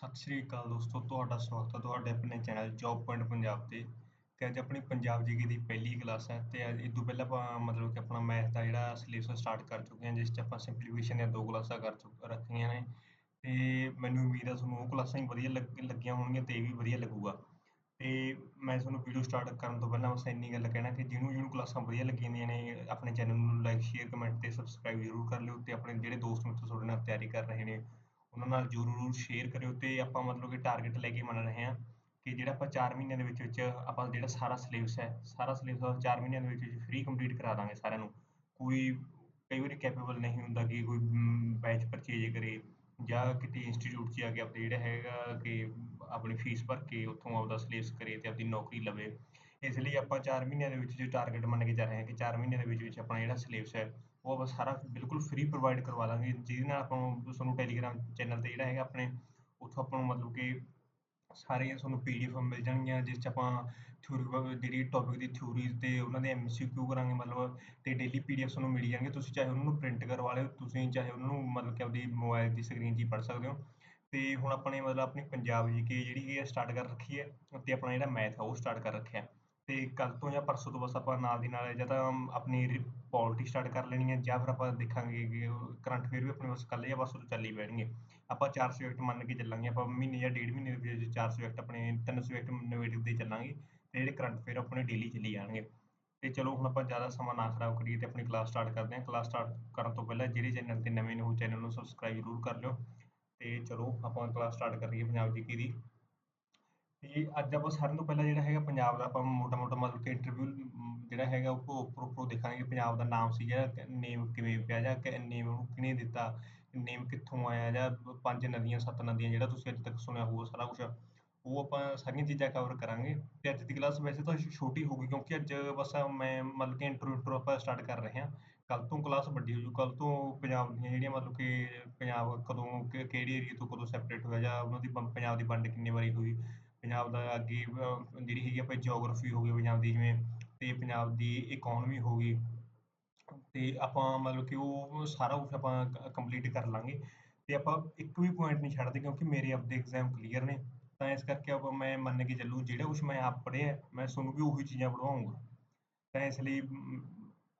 ਸਤਿ ਸ਼੍ਰੀ ਅਕਾਲ ਦੋਸਤੋ, ਤੁਹਾਡਾ ਸਵਾਗਤ ਹੈ ਤੁਹਾਡੇ ਆਪਣੇ ਚੈਨਲ ਜੌਬ ਪੁਆਇੰਟ ਪੰਜਾਬ ਤੇ। ਤੇ ਅੱਜ ਆਪਣੀ ਪੰਜਾਬ ਜੀਕੇ ਦੀ ਪਹਿਲੀ ਕਲਾਸ ਹੈ ਤੇ ਅੱਜ ਇਸ ਤੋਂ ਪਹਿਲਾਂ ਆਪਾਂ ਮਤਲਬ ਕਿ ਆਪਣਾ ਮੈਥ ਦਾ ਜਿਹੜਾ ਸਿਲੇਬਸ ਸਟਾਰਟ ਕਰ ਚੁੱਕੇ ਹਾਂ, ਜਿਸ 'ਚ ਆਪਾਂ ਸਿੰਪਲੀਫਿਕੇਸ਼ਨ ਦੀਆਂ ਦੋ ਕਲਾਸਾਂ ਕਰ ਚੁੱਕ, ਰੱਖੀਆਂ ਨੇ। ਤੇ ਮੈਨੂੰ ਉਮੀਦ ਹੈ ਤੁਹਾਨੂੰ ਉਹ ਕਲਾਸਾਂ ਹੀ ਵਧੀਆ ਲੱਗ, ਲੱਗੀਆਂ ਹੋਣਗੀਆਂ ਤੇ ਇਹ ਵੀ ਵਧੀਆ ਲੱਗੂਗਾ। ਤੇ ਮੈਂ ਤੁਹਾਨੂੰ ਵੀਡੀਓ ਸਟਾਰਟ ਕਰਨ ਤੋਂ ਪਹਿਲਾਂ ਬਸ ਇੰਨੀ ਗੱਲ ਕਹਿਣਾ ਕਿ ਜਿਹਨੂੰ ਜਿਹਨੂੰ ਕਲਾਸਾਂ ਵਧੀਆ ਲੱਗੀਆਂ ਨੇ, ਆਪਣੇ ਚੈਨਲ ਨੂੰ ਲਾਈਕ ਸ਼ੇਅਰ ਕਮੈਂਟ ਤੇ ਸਬਸਕ੍ਰਾਈਬ ਜ਼ਰੂਰ ਕਰ ਲਿਓ ਤੇ ਆਪਣੇ ਜਿਹੜੇ ਦੋਸਤ ਮਿੱਤਰ ਤੁਹਾਡੇ ਨਾਲ ਤਿਆਰੀ ਕਰ ਰਹੇ ਨੇ ਉਹਨਾਂ ਨਾਲ ਜ਼ਰੂਰ ਸ਼ੇਅਰ ਕਰਿਓ ਤੇ ਆਪਾਂ ਮਤਲਬ ਕਿ ਟਾਰਗੇਟ ਲੈ ਕੇ ਮੰਨ ਰਹੇ ਹਾਂ ਕਿ ਜਿਹੜਾ ਆਪਾਂ 4 ਮਹੀਨਿਆਂ ਦੇ ਵਿੱਚ ਵਿੱਚ ਆਪਾਂ ਜਿਹੜਾ ਸਾਰਾ ਸਿਲੇਬਸ ਹੈ, ਸਾਰਾ ਸਿਲੇਬਸ 4 ਮਹੀਨਿਆਂ ਦੇ ਵਿੱਚ ਵਿੱਚ ਫ੍ਰੀ ਕੰਪਲੀਟ ਕਰਾ ਦਾਂਗੇ ਸਾਰਿਆਂ ਨੂੰ। ਕੋਈ, ਕਈ ਵਾਰੀ ਕੈਪੇਬਲ ਨਹੀਂ ਹੁੰਦਾ ਕਿ ਕੋਈ ਬੈਚ ਪਰਚੇਜ ਕਰੇ ਜਾਂ ਕਿਤੇ ਇੰਸਟੀਚਿਊਟ 'ਚ ਆ ਕੇ ਆਪਣੇ ਜਿਹੜਾ ਹੈਗਾ ਕਿ ਆਪਣੀ ਫੀਸ ਭਰ ਕੇ ਉੱਥੋਂ ਆਪਦਾ ਸਿਲੇਬਸ ਕਰੇ ਤੇ ਆਪਣੀ ਨੌਕਰੀ ਲਵੇ। ਇਸ ਲਈ ਆਪਾਂ 4 ਮਹੀਨਿਆਂ ਦੇ ਵਿੱਚ ਜੋ ਟਾਰਗੇਟ ਮੰਨ ਕੇ ਚੱਲ ਰਹੇ ਹਾਂ ਕਿ 4 ਮਹੀਨਿਆਂ ਦੇ ਵਿੱਚ ਵਿੱਚ ਆਪਣਾ ਜਿਹੜਾ ਸਿਲੇਬਸ ਹੈ ਉਹ ਆਪਾਂ ਸਾਰਾ ਬਿਲਕੁਲ ਫ੍ਰੀ ਪ੍ਰੋਵਾਈਡ ਕਰਵਾ ਦਾਂਗੇ ਜਿਹਦੇ ਨਾਲ ਆਪਾਂ ਨੂੰ ਤੁਹਾਨੂੰ ਟੈਲੀਗ੍ਰਾਮ ਚੈਨਲ ਤੇ ਜਿਹੜਾ ਹੈਗਾ ਆਪਣੇ, ਉੱਥੋਂ ਆਪਾਂ ਨੂੰ ਮਤਲਬ ਕਿ ਸਾਰੀਆਂ ਤੁਹਾਨੂੰ ਪੀਡੀਐਫ ਮਿਲ ਜਾਣਗੀਆਂ, ਜਿਸ 'ਚ ਆਪਾਂ ਥਿਊਰੀ ਜਿਹੜੀ ਟੌਪਿਕ ਦੀ ਥਿਊਰੀਜ਼ ਤੇ ਉਹਨਾਂ ਦੇ ਐਮਸੀਕਿਊ ਕਰਾਂਗੇ ਮਤਲਬ, ਤੇ ਡੇਲੀ ਪੀਡੀਐਫ ਤੁਹਾਨੂੰ ਮਿਲ ਜਾਣਗੇ। ਤੁਸੀਂ ਚਾਹੇ ਉਹਨਾਂ ਨੂੰ ਪ੍ਰਿੰਟ ਕਰਵਾ ਲਿਓ, ਤੁਸੀਂ ਚਾਹੇ ਉਹਨਾਂ ਨੂੰ ਮਤਲਬ ਕਿ ਆਪਣੀ ਮੋਬਾਈਲ ਦੀ ਸਕਰੀਨ 'ਚ ਹੀ ਪੜ੍ਹ ਸਕਦੇ ਹੋ। ਤੇ ਹੁਣ ਆਪਣੇ ਮਤਲਬ ਆਪਣੀ ਪੰਜਾਬ ਜੀਕੇ ਜਿਹੜੀ ਹੈ ਸਟਾਰਟ ਕਰ ਰੱਖੀ ਹੈ, ਤੇ ਆਪਣਾ ਜਿਹੜਾ ਮੈਥ ਹੈ ਉਹ ਸਟਾਰਟ ਕਰ ਰੱਖਿਆ। ਤੇ ਕੱਲ ਤੋਂ ਜਾਂ ਪਰਸੋਂ ਤੋਂ ਬਸ ਆਪਾਂ ਨਾਲ ਦੀ ਨਾਲ ਜਾਂ ਤਾਂ ਆਪਣੀ ਪੋਲਿਟੀ ਸਟਾਰਟ ਕਰ ਲੈਣੀ ਹੈ ਜਾਂ ਫਿਰ ਆਪਾਂ ਦੇਖਾਂਗੇ ਕਿ ਕਰੰਟ ਅਫੇਅਰ ਵੀ ਆਪਣੇ ਬਸ ਕੱਲ੍ਹ ਜਾਂ ਪਰਸੋਂ ਤੋਂ ਚੱਲ ਹੀ ਪੈਣਗੇ। ਆਪਾਂ ਚਾਰ ਸਬਜੈਕਟ ਮੰਨ ਕੇ ਚੱਲਾਂਗੇ, ਆਪਾਂ ਮਹੀਨੇ ਜਾਂ ਡੇਢ ਮਹੀਨੇ ਦੇ ਵਿੱਚ ਚਾਰ ਸਬਜੈਕਟ ਆਪਣੇ ਤਿੰਨ ਸਬਜੈਕਟ ਨਵੇਟ ਦੇ ਚੱਲਾਂਗੇ ਤੇ ਜਿਹੜੇ ਕਰੰਟ ਅਫੇਅਰ ਆਪਣੇ ਡੇਲੀ ਚੱਲੀ ਜਾਣਗੇ। ਤੇ ਚਲੋ ਹੁਣ ਆਪਾਂ ਜ਼ਿਆਦਾ ਸਮਾਂ ਨਾ ਖਰਾਬ ਕਰੀਏ ਤੇ ਆਪਣੀ ਕਲਾਸ ਸਟਾਰਟ ਕਰਦੇ ਹਾਂ। ਕਲਾਸ ਸਟਾਰਟ ਕਰਨ ਤੋਂ ਪਹਿਲਾਂ ਜਿਹੜੇ ਚੈਨਲ ਤੇ ਨਵੇਂ ਨੇ ਉਹ ਚੈਨਲ ਨੂੰ ਸਬਸਕ੍ਰਾਈਬ ਜ਼ਰੂਰ ਕਰ ਲਿਓ। ਤੇ ਚਲੋ ਆਪਾਂ ਕਲਾਸ ਸਟਾਰਟ ਕਰੀਏ ਪੰਜਾਬ ਜੀਕੇ ਦੀ। ਤੇ ਅੱਜ ਆਪਾਂ ਸਾਰਿਆਂ ਤੋਂ ਪਹਿਲਾਂ ਜਿਹੜਾ ਹੈਗਾ ਪੰਜਾਬ ਦਾ ਆਪਾਂ ਮੋਟਾ ਮੋਟਾ ਮਤਲਬ ਕਿ ਇੰਟਰਵਿਊ ਜਿਹੜਾ ਹੈਗਾ ਉਹ ਉੱਪਰ ਉੱਪਰ ਦੇਖਾਂਗੇ ਪੰਜਾਬ ਦਾ ਨਾਮ ਸੀ ਜਿਹੜਾ ਨੇਮ ਕਿਵੇਂ ਪਿਆ ਜਾਂ ਨੇਮ ਉਹਨੂੰ ਕਿਹਨੇ ਦਿੱਤਾ ਨੇਮ ਕਿੱਥੋਂ ਆਇਆ ਜਾਂ ਪੰਜ ਨਦੀਆਂ, ਸੱਤ ਨਦੀਆਂ ਜਿਹੜਾ ਤੁਸੀਂ ਅੱਜ ਤੱਕ ਸੁਣਿਆ ਹੋਊ ਸਾਰਾ ਕੁਝ ਉਹ ਆਪਾਂ ਸਾਰੀਆਂ ਚੀਜ਼ਾਂ ਕਵਰ ਕਰਾਂਗੇ ਤੇ ਅੱਜ ਦੀ ਕਲਾਸ ਵੈਸੇ ਤਾਂ ਛੋਟੀ ਹੋਊਗੀ ਕਿਉਂਕਿ ਅੱਜ ਬਸ ਮੈਂ ਮਤਲਬ ਕਿ ਇੰਟਰੋ ਆਪਾਂ ਸਟਾਰਟ ਕਰ ਰਹੇ ਹਾਂ। ਕੱਲ ਤੋਂ ਕਲਾਸ ਵੱਡੀ ਹੋ ਜੂ ਕੱਲ ਤੋਂ ਪੰਜਾਬ ਦੀਆਂ ਜਿਹੜੀਆਂ ਮਤਲਬ ਕਿ ਪੰਜਾਬ ਕਦੋਂ ਕਿਹੜੇ ਏਰੀਆ ਤੋਂ ਕਦੋਂ ਸੈਪਰੇਟ ਹੋਇਆ ਜਾਂ ਉਹਨਾਂ ਦੀ ਪੰਜਾਬ ਦੀ ਵੰਡ ਕਿੰਨੀ ਵਾਰੀ ਹੋਈ ਪੰਜਾਬ ਦਾ ਅੱਗੇ ਜਿਹੜੀ ਹੈਗੀ ਆਪਾਂ ਜੀਓਗ੍ਰਾਫੀ ਹੋ ਗਈ ਪੰਜਾਬ ਦੀ, ਜਿਵੇਂ ਅਤੇ ਪੰਜਾਬ ਦੀ ਇਕੋਨਮੀ ਹੋ ਗਈ ਅਤੇ ਆਪਾਂ ਮਤਲਬ ਕਿ ਉਹ ਸਾਰਾ ਕੁਛ ਆਪਾਂ ਕੰਪਲੀਟ ਕਰ ਲਾਂਗੇ। ਅਤੇ ਆਪਾਂ ਇੱਕ ਵੀ ਪੁਆਇੰਟ ਨਹੀਂ ਛੱਡਦੇ ਕਿਉਂਕਿ ਮੇਰੇ ਆਪਦੇ ਐਗਜ਼ਾਮ ਕਲੀਅਰ ਨੇ। ਤਾਂ ਇਸ ਕਰਕੇ ਆਪਾਂ, ਮੈਂ ਮੰਨ ਕੇ ਚੱਲੂ, ਜਿਹੜਾ ਕੁਛ ਮੈਂ ਆਪ ਪੜ੍ਹਿਆ, ਮੈਂ ਤੁਹਾਨੂੰ ਵੀ ਉਹੀ ਚੀਜ਼ਾਂ ਪੜਵਾਉਂਗਾ ਤਾਂ ਇਸ ਲਈ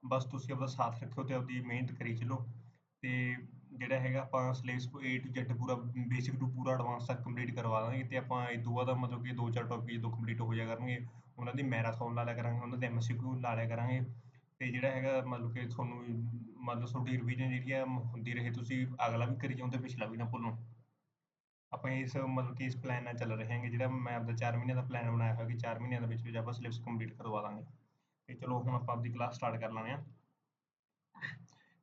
ਬਸ ਤੁਸੀਂ ਆਪਦਾ ਸਾਥ ਰੱਖਿਓ ਅਤੇ ਆਪਦੀ ਮਿਹਨਤ ਕਰੀ ਚੱਲੋ। ਅਤੇ ਜਿਹੜਾ ਹੈਗਾ ਆਪਾਂ ਸਿਲੇਬਸ A to Z ਪੂਰਾ ਬੇਸਿਕ ਟੂ ਪੂਰਾ ਐਡਵਾਂਸ ਤੱਕ ਕੰਪਲੀਟ ਕਰਵਾ ਦਾਂਗੇ ਤੇ ਆਪਾਂ ਇਸ ਤੋਂ ਬਾਅਦ ਮਤਲਬ ਕਿ ਦੋ ਚਾਰ ਟੌਪਿਕ ਜਦੋਂ ਕੰਪਲੀਟ ਹੋ ਜਾ ਕਰਨਗੇ, ਉਹਨਾਂ ਦੀ ਮੈਰਾਥਨ ਲਾ ਲਿਆ ਕਰਾਂਗੇ, ਉਹਨਾਂ ਦੇ ਐਮਸੀਕਿਊ ਲਾ ਲਿਆ ਕਰਾਂਗੇ ਤੇ ਜਿਹੜਾ ਹੈਗਾ ਮਤਲਬ ਕਿ ਤੁਹਾਨੂੰ ਮਤਲਬ ਤੁਹਾਡੀ ਰਿਵੀਜ਼ਨ ਜਿਹੜੀ ਆ ਹੁੰਦੀ ਰਹੇ, ਤੁਸੀਂ ਅਗਲਾ ਵੀ ਕਰੀ ਜਾਓ ਤੇ ਪਿਛਲਾ ਵੀ ਨਾ ਭੁੱਲੋ। ਆਪਾਂ ਇਸ ਮਤਲਬ ਕਿ ਇਸ ਪਲਾਨ ਨਾਲ ਚੱਲ ਰਹੇ ਹਾਂਗੇ, ਜਿਹੜਾ ਮੈਂ ਆਪਦਾ 4 ਮਹੀਨਿਆਂ ਦਾ ਪਲਾਨ ਬਣਾਇਆ ਹੋਇਆ ਕਿ 4 ਮਹੀਨਿਆਂ ਦੇ ਵਿੱਚ ਵਿੱਚ ਆਪਾਂ ਸਿਲੇਬਸ ਕੰਪਲੀਟ ਕਰਵਾ ਦਾਂਗੇ। ਤੇ ਚਲੋ ਹੁਣ ਆਪਾਂ ਆਪਦੀ ਕਲਾਸ ਸਟਾਰਟ ਕਰ ਲਾਂਗੇ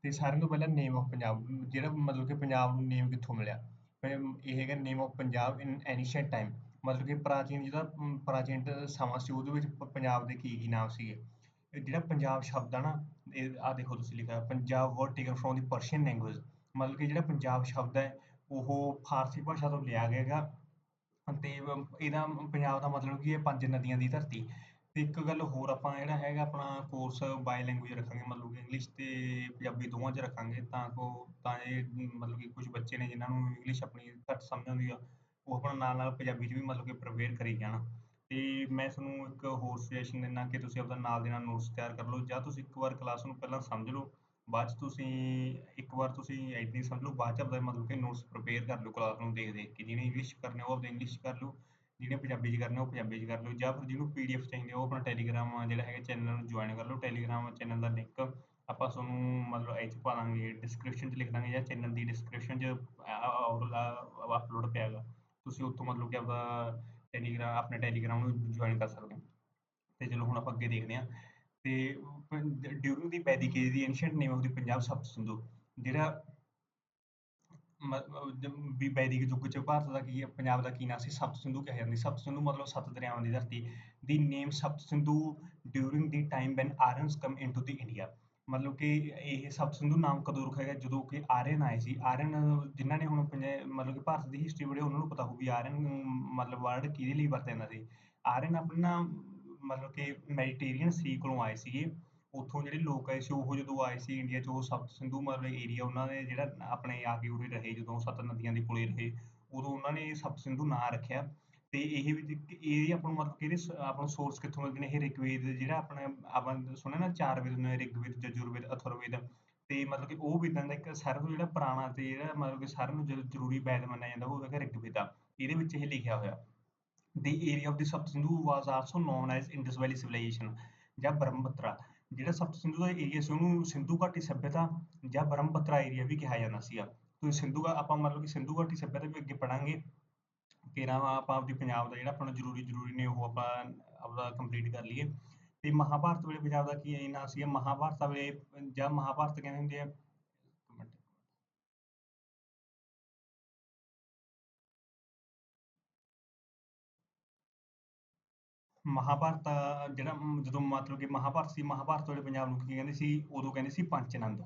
ਤੇ ਸਾਰਿਆਂ ਤੋਂ ਪਹਿਲਾਂ ਨੇਮ ਆਫ ਪੰਜਾਬ ਜਿਹੜਾ ਮਤਲਬ ਕਿ ਪੰਜਾਬ ਨੂੰ ਨੇਮ ਕਿੱਥੋਂ ਮਿਲਿਆ? ਇਹ ਹੈਗਾ name of Punjab in ancient time ਮਤਲਬ ਕਿ ਪ੍ਰਾਚੀਨ ਜਿਹੜਾ ਪ੍ਰਾਚੀਨ ਸਮਾਂ ਸੀ, ਉਹਦੇ ਵਿੱਚ ਪੰਜਾਬ ਦੇ ਕੀ ਕੀ ਨਾਮ ਸੀਗੇ? ਜਿਹੜਾ ਪੰਜਾਬ ਸ਼ਬਦ ਆ ਨਾ, ਇਹ ਆ ਦੇਖੋ ਤੁਸੀਂ ਲਿਖਿਆ Punjab word taken from the Persian language ਮਤਲਬ ਕਿ ਜਿਹੜਾ ਪੰਜਾਬ ਸ਼ਬਦ ਹੈ, ਉਹ ਫਾਰਸੀ ਭਾਸ਼ਾ ਤੋਂ ਲਿਆ ਗਿਆ ਹੈਗਾ। ਤੇ ਇਹਦਾ ਪੰਜਾਬ ਦਾ ਮਤਲਬ ਕੀ ਹੈ, ਪੰਜ ਨਦੀਆਂ ਦੀ ਧਰਤੀ। ਤੇ ਇੱਕ ਗੱਲ ਹੋਰ ਆਪਾਂ ਜਿਹੜਾ ਹੈਗਾ ਆਪਣਾ ਕੋਰਸ ਬਾਈ ਲੈਂਗੁਏਜ ਰੱਖਾਂਗੇ, ਮਤਲਬ ਕਿ ਇੰਗਲਿਸ਼ ਤੇ ਪੰਜਾਬੀ ਦੋਵਾਂ 'ਚ ਰੱਖਾਂਗੇ ਤਾਂ ਕੋ ਤਾਂ ਇਹ, ਮਤਲਬ ਕਿ ਕੁਝ ਬੱਚੇ ਨੇ ਜਿਨ੍ਹਾਂ ਨੂੰ ਇੰਗਲਿਸ਼ ਆਪਣੀ ਘੱਟ ਸਮਝ ਆਉਂਦੀ ਆ, ਉਹ ਆਪਣਾ ਨਾਲ ਨਾਲ ਪੰਜਾਬੀ 'ਚ ਵੀ ਮਤਲਬ ਕਿ ਪ੍ਰਪੇਅਰ ਕਰੀ ਜਾਣ। ਤੇ ਮੈਂ ਤੁਹਾਨੂੰ ਇੱਕ ਹੋਰ ਸੁਜੈਸ਼ਨ ਦਿੰਦਾ ਕਿ ਤੁਸੀਂ ਆਪਣਾ ਨਾਲ ਦੇ ਨਾਲ ਨੋਟਸ ਤਿਆਰ ਕਰ ਲਓ ਜਾਂ ਤੁਸੀਂ ਇੱਕ ਵਾਰ ਕਲਾਸ ਨੂੰ ਪਹਿਲਾਂ ਸਮਝ ਲਓ, ਬਾਅਦ 'ਚ ਤੁਸੀਂ ਇੱਕ ਵਾਰ ਤੁਸੀਂ ਐਡੀ ਸਮਝ ਲਓ, ਬਾਅਦ 'ਚ ਆਪਣਾ ਮਤਲਬ ਕਿ ਨੋਟਸ ਪ੍ਰਪੇਅਰ ਕਰ ਲਓ ਕਲਾਸ ਨੂੰ ਦੇਖ ਦੇਖ ਕੇ, ਜਿਹਨੇ ਇੰਗਲਿਸ਼ ਕਰਨੇ ਉਹ ਆਪਦਾ ਇੰਗਲਿਸ਼ ਕਰ ਲਓ। ਜਿਹਨੇ ਪੰਜਾਬੀ 'ਚ ਕਰਨਾ, ਉਹ ਪੰਜਾਬੀ 'ਚ ਕਰ ਲਓ ਜਾਂ ਫਿਰ ਜਿਹਨੂੰ ਪੀਡੀਐਫ ਚਾਹੀਦੀ, ਉਹ ਆਪਣਾ ਟੈਲੀਗ੍ਰਾਮ ਜਿਹੜਾ ਹੈਗਾ ਚੈਨਲ ਨੂੰ ਜੁਆਇਨ ਕਰ ਲਓ। ਟੈਲੀਗ੍ਰਾਮ ਚੈਨਲ ਦਾ ਲਿੰਕ ਆਪਾਂ ਤੁਹਾਨੂੰ ਮਤਲਬ ਇਹ 'ਚ ਪਾ ਦਾਂਗੇ ਡਿਸਕ੍ਰਿਪਸ਼ਨ 'ਚ ਲਿਖ ਦਾਂਗੇ ਜਾਂ ਚੈਨਲ ਦੀ ਡਿਸਕ੍ਰਿਪਸ਼ਨ 'ਚ ਅਪਲੋਡ ਪਿਆ ਤੁਸੀਂ ਉੱਥੋਂ ਮਤਲਬ ਕਿ ਆਪਦਾ ਟੈਲੀਗ੍ਰਾਮ ਆਪਣੇ ਟੈਲੀਗ੍ਰਾਮ ਨੂੰ ਜੁਆਇਨ ਕਰ ਸਕਦੇ ਹੋ। ਤੇ ਚਲੋ ਹੁਣ ਆਪਾਂ ਅੱਗੇ ਦੇਖਦੇ ਹਾਂ। ਤੇ during the Vedic age the ancient name of the Punjab Sapta Sindhu, ਜਿਹੜਾ ਵੀ ਵੈਦਿਕ ਯੁੱਗ ਚ ਭਾਰਤ ਦਾ ਕੀ ਪੰਜਾਬ ਦਾ ਕੀ ਨਾਂ ਸੀ, ਸਪਤ ਸਿੰਧੂ ਕਿਹਾ ਜਾਂਦਾ ਸਪਤ ਸਿੰਧੂ ਮਤਲਬ ਸੱਤ ਦਰਿਆਵਾਂ ਦੀ ਧਰਤੀ, the name Sapta Sindhu during the time when Aryans come into the India ਮਤਲਬ ਕਿ ਇਹ ਸਪਤ ਸਿੰਧੂ ਨਾਮ ਕਦੋਂ ਰੱਖਿਆ ਗਿਆ? ਜਦੋਂ ਕਿ ਆਰੀਅਨ ਆਏ ਸੀ। ਆਰੀਅਨ ਜਿਨ੍ਹਾਂ ਨੇ ਹੁਣ ਮਤਲਬ ਕਿ ਭਾਰਤ ਦੀ ਹਿਸਟਰੀ ਪੜ੍ਹੀ ਉਹਨਾਂ ਨੂੰ ਪਤਾ ਹੋਊ ਵੀ ਆਰੀਅਨ ਮਤਲਬ ਵਰਡ ਕਿਹਦੇ ਲਈ ਵਰਤਿਆ ਜਾਂਦਾ ਸੀ। ਆਰੀਅਨ ਆਪਣਾ ਮਤਲਬ ਕਿ ਮੈਡੀਟੇਰੀਅਨ ਸੀ ਕੋਲੋਂ ਆਏ ਸੀਗੇ। ਉੱਥੋਂ ਜਿਹੜੇ ਲੋਕ ਆਏ ਸੀ, ਉਹ ਜਦੋਂ ਆਏ ਸੀ ਇੰਡੀਆ 'ਚ, ਉਹ ਸਪਤ ਸਿੰਧੂ ਮਤਲਬ ਏਰੀਆ ਉਹਨਾਂ ਨੇ ਜਿਹੜਾ ਆਪਣੇ ਆ ਕੇ ਉਰੇ ਰਹੇ, ਜਦੋਂ ਸੱਤ ਨਦੀਆਂ ਦੇ ਕੋਲੇ ਰਹੇ, ਉਦੋਂ ਉਹਨਾਂ ਨੇ ਸਪਤ ਸਿੰਧੂ ਨਾਂ ਰੱਖਿਆ। ਤੇ ਇਹ ਵੀ ਇਹ ਆਪਾਂ ਨੂੰ ਮਤਲਬ ਕਿ ਆਪਾਂ ਨੂੰ ਸੋਰਸ ਕਿੱਥੋਂ ਮਿਲਦੇ ਨੇ, ਇਹ ਰਿਗਵੇਦ ਜਿਹੜਾ ਆਪਣਾ, ਆਪਾਂ ਸੁਣਿਆ ਨਾ ਚਾਰ ਵੇਦ ਨੇ, ਰਿਗਵੇਦ, ਜਜੁਰਵੇਦ, ਅਥਰਵੇਦ। ਤੇ ਮਤਲਬ ਕਿ ਉਹ ਵੇਦਾਂ ਦਾ ਇੱਕ ਸਾਰਿਆਂ ਤੋਂ ਜਿਹੜਾ ਪੁਰਾਣਾ ਤੇ ਜਿਹੜਾ ਮਤਲਬ ਕਿ ਸਾਰਿਆਂ ਨੂੰ ਜ਼ਰੂਰੀ ਵੇਦ ਮੰਨਿਆ ਜਾਂਦਾ, ਉਹ ਹੈਗਾ ਰਿਗਵੇਦਾ ਇਹਦੇ ਵਿੱਚ ਇਹ ਲਿਖਿਆ ਹੋਇਆ। The area of the Sapt Sindhu was also known as Indus Valley Civilization ਜਾਂ ਬ੍ਰਹਮਪੁੱਤਰਾ। ਜਿਹੜਾ ਸਪਤ ਸਿੰਧੂ ਦਾ ਏਰੀਆ ਸੀ, ਉਹਨੂੰ ਸਿੰਧੂ ਘਾਟੀ ਸਭਿਅਤਾ ਜਾਂ ਬ੍ਰਹਮਪੁੱਤਰਾ ਏਰੀਆ ਵੀ ਕਿਹਾ ਜਾਂਦਾ ਸੀਗਾ। ਤੁਸੀਂ ਸਿੰਧੂ ਆਪਾਂ ਮਤਲਬ ਕਿ ਸਿੰਧੂ ਘਾਟੀ ਸਭਿਅਤਾ ਵੀ ਅੱਗੇ ਪੜਾਂਗੇ ਤੇਰਾਂ ਆਪਾਂ ਆਪਦੀ ਪੰਜਾਬ ਦਾ ਜਿਹੜਾ ਆਪਣਾ ਨੂੰ ਜ਼ਰੂਰੀ ਜ਼ਰੂਰੀ ਨੇ, ਉਹ ਆਪਾਂ ਆਪਦਾ ਕੰਪਲੀਟ ਕਰ ਲਈਏ। ਤੇ ਮਹਾਭਾਰਤ ਵੇਲੇ ਪੰਜਾਬ ਦਾ ਕੀ ਨਾਂ ਸੀਗਾ, ਮਹਾਭਾਰਤ ਵੇਲੇ ਜਾਂ ਮਹਾਭਾਰਤ ਕਹਿੰਦੇ ਹੁੰਦੇ ਆ ਮਹਾਭਾਰਤ ਦਾ ਜਿਹੜਾ ਮ- ਜਦੋਂ ਮਤਲਬ ਕਿ ਮਹਾਭਾਰਤ ਸੀ, ਮਹਾਭਾਰਤ ਵੇਲੇ ਪੰਜਾਬ ਨੂੰ ਕੀ ਕਹਿੰਦੇ ਸੀ, ਉਦੋਂ ਕਹਿੰਦੇ ਸੀ ਪੰਚਨੰਦ।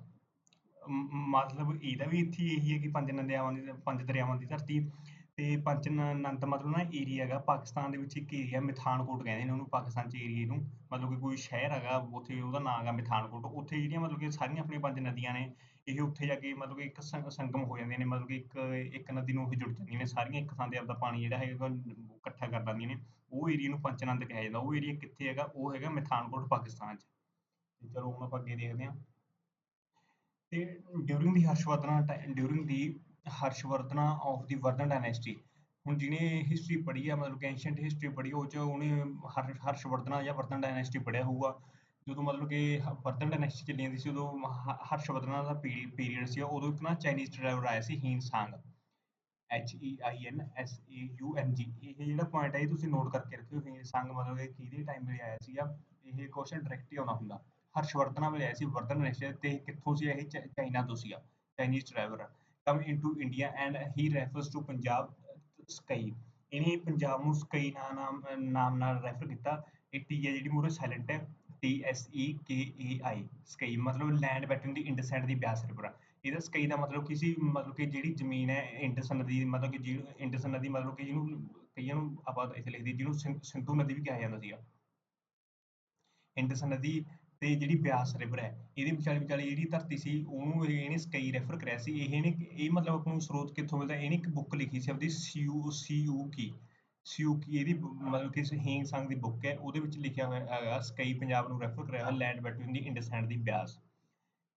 ਮ- ਮਤਲਬ ਇਹਦਾ ਵੀ ਇੱਥੇ ਇਹੀ ਹੈ ਕਿ ਪੰਜ ਨੰਦਿਆਵਾਂ ਦੀ, ਪੰਜ ਦਰਿਆਵਾਂ ਦੀ ਧਰਤੀ। ਤੇ ਪੰਚਨੰਦ ਮਤਲਬ ਨਾ ਏਰੀਆ ਹੈਗਾ, ਪਾਕਿਸਤਾਨ ਦੇ ਵਿੱਚ ਇੱਕ ਏਰੀਆ ਮਿਥਾਨਕੋਟ ਕਹਿੰਦੇ ਨੇ ਉਹਨੂੰ, ਪਾਕਿਸਤਾਨ ਚ ਏਰੀਏ ਨੂੰ। ਮਤਲਬ ਕਿ ਕੋਈ ਸ਼ਹਿਰ ਹੈਗਾ, ਉੱਥੇ ਉਹਦਾ ਨਾਂ ਹੈਗਾ ਮਿਥਾਨਕੋਟ। ਉੱਥੇ ਜਿਹੜੀਆਂ ਮਤਲਬ ਕਿ ਸਾਰੀਆਂ ਆਪਣੀਆਂ ਪੰਜ ਨਦੀਆਂ ਨੇ ਇਹ ਉੱਥੇ ਜਾ ਕੇ ਮਤਲਬ ਕਿ ਇੱਕ ਸੰ- ਸੰਗਮ ਹੋ ਜਾਂਦੀਆਂ ਨੇ, ਮਤਲਬ ਕਿ ਇੱਕ ਇੱਕ ਨਦੀ ਨੂੰ ਉਹ ਜੁੜ ਜਾਂਦੀਆਂ ਨੇ, ਸਾਰੀਆਂ ਇੱਕ ਥਾਂ ਤੇ ਆਪਦਾ ਪਾਣੀ ਜਿਹੜਾ ਹੈਗਾ ਇਕੱਠਾ ਕਰ ਲੈਂਦੀਆਂ ਨੇ। ਉਹ ਏਰੀਆ ਨੂੰ ਪੰਚਨੰਦ ਕਿਹਾ ਜਾਂਦਾ। ਉਹ ਏਰੀਆ ਕਿੱਥੇ ਹੈਗਾ? ਉਹ ਹੈਗਾ ਮਿਥਾਨਕੋਟ ਪਾਕਿਸਤਾਨ 'ਚ। ਚਲੋ ਹੁਣ ਆਪਾਂ ਅੱਗੇ ਦੇਖਦੇ ਹਾਂ। ਤੇ during the Harshavardhana during the Harshavardhana of the Vardhan dynasty ਹੁਣ ਜਿਹਨੇ ਹਿਸਟਰੀ ਪੜ੍ਹੀ ਆ, ਮਤਲਬ ਕਿ ਐਂਸ਼ੀਅੰਟ ਹਿਸਟਰੀ ਪੜ੍ਹੀ, ਉਹ ਚ ਉਹਨੇ ਹਰਸ਼ਵਰਧਨਾ ਜਾਂ ਵਰਧਨ ਡਾਇਨੈਸਟੀ ਪੜ੍ਹਿਆ ਹੋਊਗਾ। ਜਦੋਂ ਮਤਲਬ ਕਿ ਹ- ਡਾਇਨੈਸਟੀ ਚੱਲੀ ਜਾਂਦੀ ਸੀ, ਉਦੋਂ ਹ- ਦਾ ਪੀਰੀਅਡ ਸੀ, ਉਦੋਂ ਇੱਕ ਨਾ ਚਾਈਨੀਜ਼ ਡਰਾਈਵਰ ਆਇਆ ਸੀ Hiuen Tsang H E I N S A U N G ਇਹ ਜਿਹੜਾ ਪੁਆਇੰਟ ਹੈ ਤੁਸੀਂ ਨੋਟ ਕਰਕੇ ਰੱਖਿਓ ਹੀਨ ਸੰਗ ਮਤਲਬ ਕਿ ਕਿਹਦੇ ਟਾਈਮ ਵੇਲੇ ਆਇਆ ਸੀਗਾ, ਇਹ ਕੁਐਸਚਨ ਡਾਇਰੈਕਟ ਹੀ ਆਉਣਾ ਹੁੰਦਾ। ਹਰਸ਼ਵਰਧਨਾ ਵੇਲੇ ਆਇਆ ਸੀ, ਵਰਧਨ ਨੈਸ਼ਨਲ ਤੇ ਕਿੱਥੋਂ ਸੀ, ਇਹ ਚਾਈਨਾ ਤੋਂ ਸੀਗਾ Chinese driver come into India and he refers to Punjab ਸਕਈ ਇਹਨੇ ਪੰਜਾਬ ਨੂੰ ਸਕਈ ਨਾਮ ਨਾਮ ਨਾਲ ਰੈਫਰ ਕੀਤਾ। ਇਹ ਟੀ ਹੈ ਜਿਹੜੀ ਮੂਰੇ ਸਾਇਲੈਂਟ ਹੈ। ਟੀ ਐਸ ਈ ਕੇ ਏ ਆਈ ਸਕਈ ਮਤਲਬ land between the Indus the Beas river ਇਹਦਾ ਸਕਈ ਦਾ ਮਤਲਬ ਕੀ ਮਤਲਬ ਕਿ ਜਿਹੜੀ ਜ਼ਮੀਨ ਹੈ ਇੰਡਸ ਨਦੀ ਮਤਲਬ ਕਿ ਜਿਹਨੂੰ ਇੰਡਸ ਨਦੀ ਮਤਲਬ ਕਿ ਜਿਹਨੂੰ ਕਈਆਂ ਨੂੰ ਆਪਾਂ ਇੱਥੇ ਲਿਖਦੇ ਜਿਹਨੂੰ ਸਿੰਧੂ ਨਦੀ ਵੀ ਕਿਹਾ ਜਾਂਦਾ ਸੀਗਾ। ਇੰਡਸ ਨਦੀ ਤੇ ਜਿਹੜੀ ਬਿਆਸ ਰਿਵਰ ਹੈ, ਇਹਦੇ ਵਿਚਾਲੇ ਵਿਚਾਲੇ ਜਿਹੜੀ ਧਰਤੀ ਸੀ, ਉਹਨੂੰ ਇਹ- ਇਹਨੇ ਸਕਈ ਰੈਫਰ ਕਰਿਆ ਸੀ। ਇਹ ਨੇ ਇਹ ਮਤਲਬ ਆਪਾਂ ਨੂੰ ਸਰੋਤ ਕਿੱਥੋਂ ਮਿਲਦਾ, ਇਹਨੇ ਇੱਕ ਬੁੱਕ ਲਿਖੀ ਸੀ ਆਪਦੀ ਸੀਯੂ ਸੀਯੂ ਕੀ ਸੀਯੂ ਇਹਦੀ ਬ- ਮਤਲਬ ਕਿ ਹੀਂਗ ਸੰਗ ਦੀ ਬੁੱਕ ਹੈ, ਉਹਦੇ ਵਿੱਚ ਲਿਖਿਆ ਹੋਇਆ ਹੈਗਾ, ਸਕਈ ਪੰਜਾਬ ਨੂੰ ਰੈਫਰ ਕਰਿਆ ਹੋਇਆ, land between the Indus the Beas.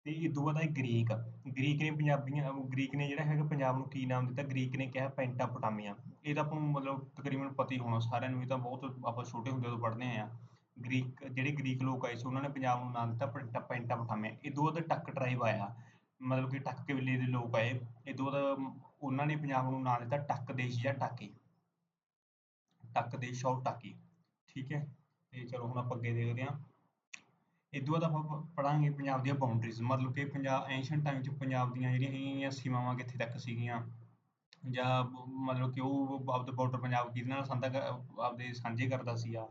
ਤੇ ਇਹ ਤੋਂ ਬਾਅਦ ਹੈ ਗ੍ਰੀਕ ਗ੍ਰੀਕ ਨੇ ਪੰਜਾਬੀਆਂ ਗ੍ਰੀਕ ਨੇ ਜਿਹੜਾ ਹੈਗਾ ਪੰਜਾਬ ਨੂੰ ਕੀ ਨਾਮ ਦਿੱਤਾ? ਗ੍ਰੀਕ ਨੇ ਕਿਹਾ ਪੈਂਟਾਪੋਟਾਮੀਆ ਇਹ ਤਾਂ ਆਪਾਂ ਨੂੰ ਮਤਲਬ ਤਕਰੀਬਨ ਪਤਾ ਹੀ ਹੋਣਾ, ਸਾਰਿਆਂ ਨੂੰ ਇਹ ਤਾਂ ਬਹੁਤ ਆਪਾਂ ਛੋਟੇ ਹੁੰਦੇ ਤੋਂ ਪੜ੍ਹਦੇ ਆਏ ਆ। ਗ੍ਰੀਕ, ਜਿਹੜੇ ਗ੍ਰੀਕ ਲੋਕ ਆਏ ਸੀ, ਉਹਨਾਂ ਨੇ ਪੰਜਾਬ ਨੂੰ ਨਾਮ ਦਿੱਤਾ ਪੈਂਟਾ ਪੈਂਟਾਪੋਟਾਮੀਆ ਇਹ ਦੋ ਬਾਅਦ ਟੱਕ ਟਰਾਈਬ ਆਇਆ। ਮਤਲਬ ਕਿ ਟੱਕ ਕਬੀਲੇ ਦੇ ਲੋਕ ਆਏ। ਇਹ ਤੋਂ ਬਾਅਦ ਉਹਨਾਂ ਨੇ ਪੰਜਾਬ ਨੂੰ ਨਾਮ ਦਿੱਤਾ ਟੱਕ ਦੇਸ਼ ਜਾਂ ਟਾਕੀ। ਟੱਕ ਦੇਸ਼ ਔਰ ਟਾਕੀ ਠੀਕ ਹੈ? ਤੇ ਚਲੋ ਹੁਣ ਆਪਾਂ ਅੱਗੇ ਦੇਖਦੇ ਹਾਂ। ਇਦੋਂ ਬਾਅਦ ਆਪਾਂ ਪ- ਪੰਜਾਬ ਦੀਆਂ ਬਾਉਂਡਰੀਜ਼ ਮਤਲਬ ਕਿ ਪੰਜਾਬ ਐਂਸ਼ੀਅੰਟ ਟਾਈਮ 'ਚ ਪੰਜਾਬ ਦੀਆਂ ਜਿਹੜੀਆਂ ਹੈਗੀਆਂ ਸੀਮਾਵਾਂ ਕਿੱਥੇ ਤੱਕ ਸੀਗੀਆਂ? ਜਾਂ ਮਤਲਬ ਕਿ ਉਹ ਆਪਦਾ ਬਾਰਡਰ ਪੰਜਾਬ ਕਿਹਦੇ ਨਾਲ ਸਾਂਝਾ ਆਪਦੇ ਸਾਂਝੇ ਕਰਦਾ ਸੀਗਾ?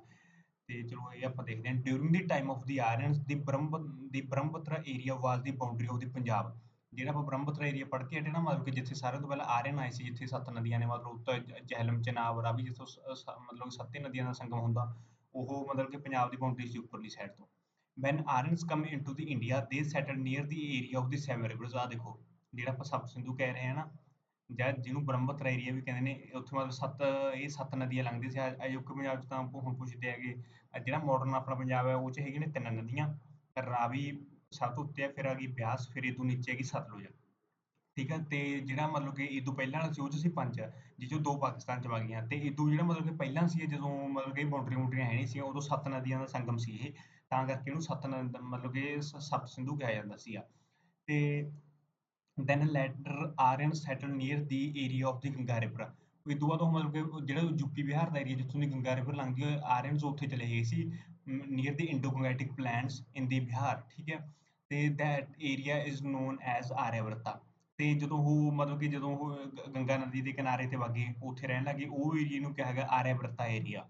ਤੇ ਚਲੋ ਇਹ ਆਪਾਂ ਦੇਖਦੇ ਹਾਂ। During the time of the Aryans the Brahm the Brahmaputra area was the boundary of the Punjab. ਜਿਹੜਾ ਆਪਾਂ ਬ੍ਰਹਮਪੁੱਤਰਾ ਏਰੀਆ ਪੜ੍ਹ ਕੇ ਹਟੇ ਨਾ, ਮਤਲਬ ਕਿ ਜਿੱਥੇ ਸਾਰਿਆਂ ਤੋਂ ਪਹਿਲਾਂ ਆਰੀਅਨ ਆਏ ਸੀ, ਜਿੱਥੇ ਸੱਤ ਨਦੀਆਂ ਨੇ, ਮਤਲਬ ਉੱਤਰ ਜ- ਚਨਾਬ, ਰਾਵੀ ਜਿੱਥੋਂ ਮਤਲਬ ਸੱਤੇ ਨਦੀਆਂ ਦਾ ਸੰਗਮ ਹੁੰਦਾ, ਉਹ ਮਤਲਬ ਕਿ ਪੰਜਾਬ ਦੀ ਬਾਉਂਡਰੀ ਸੀ ਉੱਪਰਲੀ ਸਾਈਡ ਤੋਂ। When Aryans come into the India, they settled near the area of the seven rivers ਆ ਦੇਖੋ, ਜਿਹੜਾ ਆਪਾਂ ਸਪਤ ਸਿੰਧੂ ਕਹਿ ਰਹੇ ਹਾਂ ਨਾ, ਜਾਂ ਜਿਹਨੂੰ ਬ੍ਰਹਮਪੁੱਤਰ ਏਰੀਆ ਵੀ ਕਹਿੰਦੇ ਨੇ, ਉੱਥੇ ਮਤਲਬ ਸੱਤ, ਇਹ ਸੱਤ ਨਦੀਆਂ ਲੰਘਦੀਆਂ ਸੀ ਅਜੋਕੇ ਪੰਜਾਬ 'ਚ ਤਾਂ ਹੁਣ ਪੁੱਛਦੇ ਹੈਗੇ ਜਿਹੜਾ ਮਾਡਰਨ ਆਪਣਾ ਪੰਜਾਬ ਹੈ, ਉਹ 'ਚ ਹੈਗੇ ਨੇ ਤਿੰਨ ਨਦੀਆਂ, ਰਾਵੀ ਸਭ ਉੱਤੇ ਹੈ ਫਿਰ ਆ ਗਈ ਬਿਆਸ, ਫਿਰ ਇਹ ਤੋਂ ਨੀਚੇ ਹੈਗੀ ਸਤਲੁਜ। ਠੀਕ ਹੈ ਤੇ ਜਿਹੜਾ ਮਤਲਬ ਕਿ ਇਹ ਤੋਂ ਪਹਿਲਾਂ ਵਾਲਾ ਸੀ, ਉਹ 'ਚ ਸੀ ਪੰਜ, ਜਿਹ 'ਚੋਂ ਦੋ ਪਾਕਿਸਤਾਨ 'ਚ ਵਗ ਗਈਆਂ। ਤੇ ਇਹ ਤੋਂ ਜਿਹੜਾ ਮਤਲਬ ਕਿ ਪਹਿਲਾਂ ਸੀ ਜਦੋਂ ਮਤਲਬ ਕਿ ਬਾਉਂਡਰੀ ਬਾਉਂਡਰੀਆਂ ਹੈ ਨਹੀਂ ਸੀ, ਉਦੋਂ ਸੱਤ ਨਦੀਆਂ ਦਾ ਸੰਗਮ ਸੀ ਇਹ। ਤਾਂ ਕਰਕੇ ਇਹਨੂੰ ਸੱਤ ਨਦ ਮਤਲਬ ਕਿ ਸ- ਸਿੰਧੂ ਕਿਹਾ ਜਾਂਦਾ ਸੀਗਾ। ਤੇ then later Aryan settle near the area of the Ganga river ਇਹ ਤੋਂ ਬਾਅਦ ਉਹ ਮਤਲਬ ਕਿ ਜਿਹੜਾ ਯੂਪੀ ਬਿਹਾਰ ਦਾ ਏਰੀਆ ਜਿੱਥੋਂ ਦੀ ਗੰਗਾ ਰਿਵਰ ਲੰਘਦੀ ਹੈ ਆਰੀਅਨਸ ਉੱਥੇ ਚਲੇ ਗਏ ਸੀ near the Indo Gangetic plains in the Bihar. ਠੀਕ ਹੈ ਤੇ that area is known as Aryavarta ਤੇ ਜਦੋਂ ਉਹ ਮਤਲਬ ਕਿ ਜਦੋਂ ਉਹ ਗ- ਗੰਗਾ ਨਦੀ ਦੇ ਕਿਨਾਰੇ ਤੇ ਵਗੇ, ਉੱਥੇ ਰਹਿਣ ਲੱਗੇ, ਉਹ ਏਰੀਏ ਨੂੰ ਕਿਹਾ ਗਿਆ ਆਰਿਆਵਰਤਾ ਏਰੀਆ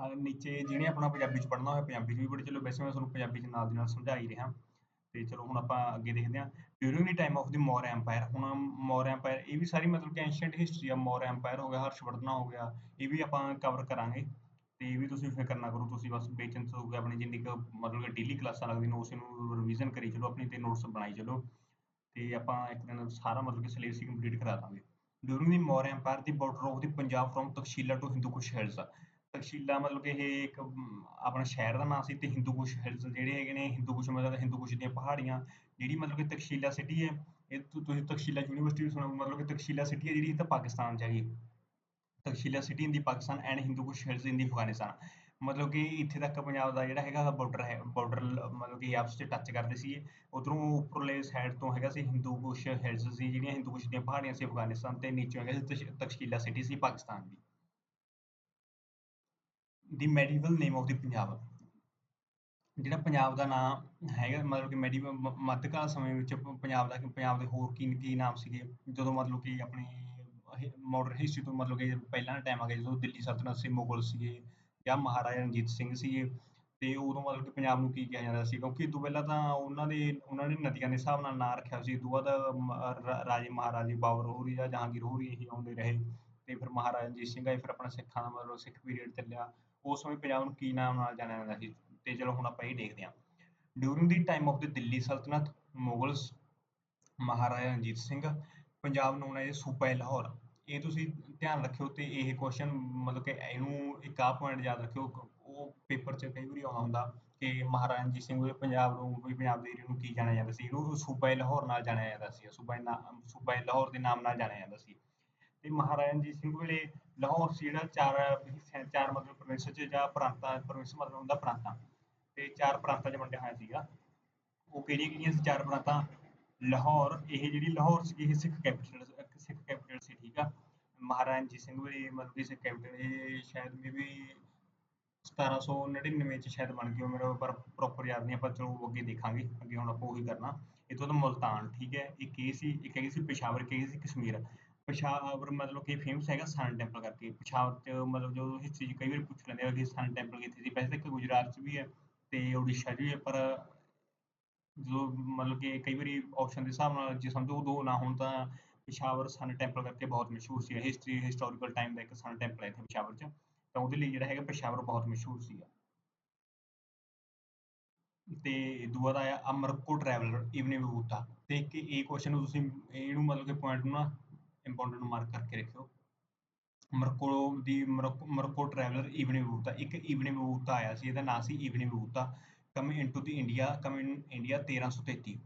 ਆ ਨੀਚੇ ਜਿਹਨੇ ਆਪਣਾ ਪੰਜਾਬੀ ਚ ਪੜ੍ਹਨਾ ਹੋਇਆ, ਪੰਜਾਬੀ ਚ ਵੀ ਪੜ੍ਹ, ਚਲੋ ਵੈਸੇ ਮੈਂ ਤੁਹਾਨੂੰ ਪੰਜਾਬੀ ਚ ਨਾਲ ਦੀ ਨਾਲ ਸਮਝਾ ਹੀ ਰਿਹਾ। ਤੇ ਚਲੋ ਹੁਣ ਆਪਾਂ ਅੱਗੇ ਦੇਖਦੇ ਹਾਂ। During the time of the Maurya empire ਹੁਣ ਮੌਰ ਐਮਪਾਇਰ ਇਹ ਵੀ ਸਾਰੀ ਮਤਲਬ ਕਿ ਐਂਸ਼ੀਅੰਟ ਹਿਸਟਰੀ ਆ। ਮੌਰ ਐਮਪਾਇਰ ਹੋ ਗਿਆ, ਹਰਸ਼ਵਰਧਨਾ ਹੋ ਗਿਆ, ਇਹ ਵੀ ਆਪਾਂ ਕਵਰ ਕਰਾਂਗੇ। ਤੇ ਇਹ ਵੀ ਤੁਸੀਂ ਫਿਕਰ ਨਾ ਕਰੋ ਤੁਸੀਂ ਬਸ ਬੇਚਿੰਤ ਹੋ ਕੇ ਆਪਣੀ ਜਿੰਨੀ ਮਤਲਬ ਕਿ ਡੇਲੀ ਕਲਾਸਾਂ ਲੱਗਦੀਆਂ ਨੇ ਉਸ ਨੂੰ ਰਿਵੀਜ਼ਨ ਕਰੀ ਚਲੋ ਆਪਣੀ ਤੇ ਨੋਟਸ ਬਣਾਈ ਚਲੋ। ਤੇ ਆਪਾਂ ਇੱਕ ਦਿਨ ਸਾਰਾ ਮਤਲਬ ਕਿ ਸਿਲੇਬਸ ਹੀ ਕੰਪਲੀਟ ਕਰਾ ਦਾਂਗੇ। During the Maurya empire the border of the Punjab from Taxila to Hindu hills Taxila ਮਤਲਬ ਕਿ ਇਹ ਇੱਕ ਅਮ, ਆਪਣਾ ਸ਼ਹਿਰ ਦਾ ਨਾਮ ਸੀ ਤੇ ਹਿੰਦੂ ਕੁਸ਼ ਹਿਲਸ ਜਿਹੜੇ ਹੈਗੇ ਨੇ ਹਿੰਦੂ ਕੁਸ਼ ਮਤਲਬ ਹਿੰਦੂ ਕੁਸ਼ ਦੀਆਂ ਪਹਾੜੀਆਂ ਜਿਹੜੀ ਮਤਲਬ ਕਿ ਤਕਸ਼ੀਲਾ ਸਿਟੀ ਹੈ ਇਹ ਤੁਸੀਂ ਤਕਸ਼ੀਲਾ ਯੂਨੀਵਰਸਿਟੀ ਵੀ ਮਤਲਬ ਕਿ ਤਕਸ਼ੀਲਾ ਸਿਟੀ ਹੈ ਜਿਹੜੀ ਇਹ ਤਾਂ ਪਾਕਿਸਤਾਨ ਚ ਹੈਗੀ Taxila city in the Pakistan and Hindu Kush hills in ਦੀ ਅਫਗਾਨਿਸਤਾਨ ਮਤਲਬ ਕਿ ਇੱਥੇ ਤੱਕ ਪੰਜਾਬ ਦਾ ਜਿਹੜਾ ਹੈਗਾ ਬਾਰਡਰ ਹੈ ਬਾਰਡਰ ਮਤਲਬ ਕਿ ਆਪਸ ਚ ਟੱਚ ਕਰਦੇ ਸੀ ਉਧਰੋਂ ਉੱਪਰਲੇ ਸਾਈਡ ਤੋਂ ਹੈਗਾ ਸੀ ਹਿੰਦੂ ਕੁਸ਼ ਹਿਲਸ ਸੀ, ਜਿਹੜੀਆਂ ਹਿੰਦੂ ਕੁਸ਼ ਦੀਆਂ ਪਹਾੜੀਆਂ ਸੀ ਅਫਗਾਨਿਸਤਾਨ ਤੇ ਨੀਚੇ ਹੈਗਾ ਸੀ ਤਕਸ਼ੀਲਾ ਸਿਟੀ ਸੀ ਪਾਕਿਸਤਾਨ ਦੀ। The medieval name of the Punjab. ਜਿਹੜਾ ਪੰਜਾਬ ਦਾ ਨਾਮ ਹੈਗਾ, ਮਤਲਬ ਕਿ ਮੈਡੀਵਲ ਮੱਧਕਾਲ ਸਮੇਂ ਵਿੱਚ ਪੰਜਾਬ ਦਾ, ਪੰਜਾਬ ਦੇ ਹੋਰ ਕੀ ਕੀ ਨਾਮ ਸੀਗੇ? ਜਦੋਂ ਮਤਲਬ ਕਿ ਆਪਣੇ ਮਾਡਰਨ ਹਿਸਟਰੀ ਤੋਂ ਮਤਲਬ ਕਿ ਪਹਿਲਾਂ ਟਾਈਮ ਆ ਗਿਆ ਜਦੋਂ ਦਿੱਲੀ ਸਲਤਨਤ ਸੀ, ਮੁਗਲ ਸੀਗੇ ਜਾਂ ਮਹਾਰਾਜਾ ਰਣਜੀਤ ਸਿੰਘ ਸੀਗੇ, ਤੇ ਉਦੋਂ ਮਤਲਬ ਕਿ ਪੰਜਾਬ ਨੂੰ ਕੀ ਕਿਹਾ ਜਾਂਦਾ ਸੀ, ਕਿਉਂਕਿ ਇਹ ਤੋਂ ਪਹਿਲਾਂ ਤਾਂ ਉਹਨਾਂ ਦੇ, ਉਹਨਾਂ ਨੇ ਨਦੀਆਂ ਦੇ ਹਿਸਾਬ ਨਾਲ ਨਾਂ ਰੱਖਿਆ ਸੀ ਤੋਂ ਬਾਅਦ ਰਾਜੇ ਮਹਾਰਾਜੇ ਬਾਬਰ ਹੋਰੀ ਜਾਂ ਜਹਾਂਗੀਰ ਹੋਰੀ ਇਹ ਆਉਂਦੇ ਰਹੇ, ਤੇ ਫਿਰ ਮਹਾਰਾਜਾ ਰਣਜੀਤ ਸਿੰਘ ਆਏ, ਫਿਰ ਆਪਣਾ ਸਿੱਖਾਂ ਦਾ ਮਤਲਬ ਸਿੱਖ ਪੀਰੀਅਡ ਚੱਲਿਆ, ਉਸ ਸਮੇਂ ਪੰਜਾਬ ਨੂੰ ਕੀ ਨਾਮ ਨਾਲ ਜਾਣਿਆ ਜਾਂਦਾ ਸੀ, ਤੇ ਚਲੋ ਹੁਣ ਆਪਾਂ ਇਹ ਦੇਖਦੇ ਹਾਂ। During the time of the Delhi ਸਲਤਨਤ ਮੁਗਲਸ ਮਹਾਰਾਜਾ ਰਣਜੀਤ ਸਿੰਘ, ਪੰਜਾਬ ਨੂੰ ਐਜ਼ ਸੂਬਾ ਲਾਹੌਰ। ਇਹ ਤੁਸੀਂ ਧਿਆਨ ਰੱਖਿਓ ਤੇ ਇਹ ਕੁਐਸਚਨ ਮਤਲਬ ਕਿ ਇਹਨੂੰ ਇੱਕ ਆਹ ਪੁਆਇੰਟ ਯਾਦ ਰੱਖਿਓ, ਉਹ ਪੇਪਰ 'ਚ ਕਈ ਵਾਰੀ ਆਉਂਦਾ ਹੁੰਦਾ ਕਿ ਮਹਾਰਾਜਾ ਰਣਜੀਤ ਸਿੰਘ ਦੇ ਪੰਜਾਬ ਨੂੰ, ਵੀ ਪੰਜਾਬ ਦੇ ਏਰੀਏ ਨੂੰ ਕੀ ਜਾਣਿਆ ਜਾਂਦਾ ਸੀ? ਇਹਨੂੰ ਸੂਬਾ ਲਾਹੌਰ ਨਾਲ ਜਾਣਿਆ ਜਾਂਦਾ ਸੀ, ਸੂਬਾ ਸੂਬਾ ਲਾਹੌਰ ਦੇ ਨਾਮ ਨਾਲ ਜਾਣਿਆ ਜਾਂਦਾ ਸੀ। ਤੇ ਮਹਾਰਾਜਾ ਰਣਜੀਤ ਸਿੰਘ ਵੇਲੇ ਲਾਹੌਰ ਸੀ ਜਿਹੜਾ ਚਾਰ ਹਿੱਸਿਆਂ, ਚਾਰ ਮਤਲਬ ਪ੍ਰੋਵਿੰਸ ਚ ਜਾਂ ਪ੍ਰਾਂਤਾਂ ਪ੍ਰੋਵਿੰਸ ਮਤਲਬ ਹੁੰਦਾ ਪ੍ਰਾਂਤਾਂ। ਤੇ ਚਾਰ ਪ੍ਰਾਂਤਾਂ ਚ ਵੰਡਿਆ ਹੋਇਆ ਸੀਗਾ। ਉਹ ਕਿਹੜੀਆਂ ਕਿਹੜੀਆਂ ਸੀ ਚਾਰ ਪ੍ਰਾਂਤਾਂ? ਲਾਹੌਰ, ਇਹ ਜਿਹੜੀ ਲਾਹੌਰ ਸੀ ਇਹ ਸਿੱਖ ਕੈਪੀਟਲ ਸਿੱਖ ਕੈਪੀਟਲ ਸੀ, ਠੀਕ ਆ। ਮਹਾਰਾਜਾ ਰਣਜੀਤ ਸਿੰਘ ਵੇਲੇ ਮਤਲਬ ਕਿ ਸਿੱਖ ਕੈਪੀਟਲ ਇਹ ਸ਼ਾਇਦ ਮੇ ਵੀ 1799 ਚ ਸ਼ਾਇਦ ਬਣ ਗਈ ਮੇਰਾ, ਪਰ ਪ੍ਰੋਪਰ ਯਾਦ ਨਹੀਂ, ਆਪਾਂ ਚਲੋ ਅੱਗੇ ਦੇਖਾਂਗੇ, ਅੱਗੇ ਹੁਣ ਆਪਾਂ ਉਹੀ ਕਰਨਾ। ਇਹ ਤਾਂ ਮੁਲਤਾਨ, ਠੀਕ ਹੈ, ਇੱਕ ਇਹ ਸੀ, ਇੱਕ ਹੈਗੀ ਸੀ ਪਿਸ਼ਾਵਰ, ਇੱਕ ਹੈਗੀ ਸੀ ਕਸ਼ਮੀਰ। ਪਿਸ਼ਾਵਰ ਮਤਲਬ ਕਿ ਫੇਮਸ ਹੈਗਾ ਸਨ ਟੈਂਪਲ ਕਰਕੇ। ਪਿਸ਼ਾਵਰ ਚ ਮਤਲਬ ਜੋ ਹਿਸਟਰੀ ਚ ਕਈ ਵਾਰ ਪੁੱਛ ਲੈਂਦੇ ਆ ਕਿ ਸਨ ਟੈਂਪਲ ਕਿੱਥੇ ਸੀ। ਵੈਸੇ ਤਾਂ ਗੁਜਰਾਤ ਚ ਵੀ ਹੈ ਤੇ ਉੜੀਸਾ ਚ ਵੀ ਹੈ, ਪਰ ਜਦੋਂ ਮਤਲਬ ਕਿ ਕਈ ਵਾਰੀ ਆਪਸ਼ਨ ਦੇ ਹਿਸਾਬ ਨਾਲ ਜੇ ਸਮਝੋ ਦੋ ਨਾ ਹੋਣ ਤਾਂ ਪਿਸ਼ਾਵਰ ਸਨ ਟੈਂਪਲ ਕਰਕੇ ਬਹੁਤ ਮਸ਼ਹੂਰ ਸੀ। ਹਿਸਟਰੀ ਹਿਸਟੋਰੀਕਲ ਟਾਈਮ ਦਾ ਇੱਕ ਸਨ ਟੈਂਪਲ ਹੈ ਇੱਥੇ ਪਿਸ਼ਾਵਰ ਚ। ਤਾਂ ਉਹਦੇ ਲਈ ਜਿਹੜਾ ਹੈਗਾ ਪਿਸ਼ਾਵਰ ਬਹੁਤ ਮਸ਼ਹੂਰ ਸੀਗਾ ਤੇ ਦੂਆ ਦਾ ਆਇਆ ਅਮਰਕੋ ਟਰੈਵਲਰ ਇਵਨ ਬੂਤਾ ਤੇ ਇੱਕ ਇਹ ਕੁਐਸਚਨ ਨੂੰ ਤੁਸੀਂ ਇਹਨੂੰ ਮਤਲਬ ਕਿ ਪੁਆਇੰਟ ਨੂੰ ਨਾ ਇੰਪੋਰਟੈਂਟ ਮਾਰਕ ਕਰਕੇ ਰੱਖਿਓ। ਮਰਕੋ ਦੀ ਮਰਕੋ ਟਰੈਵਲਰ ਇਵਨ ਬੂਤਾ ਇੱਕ ਇਵਨ ਬੂਤਾ ਆਇਆ ਸੀ, ਇਹਦਾ ਨਾਮ ਸੀ Ibn Battuta come into the India coming India 1333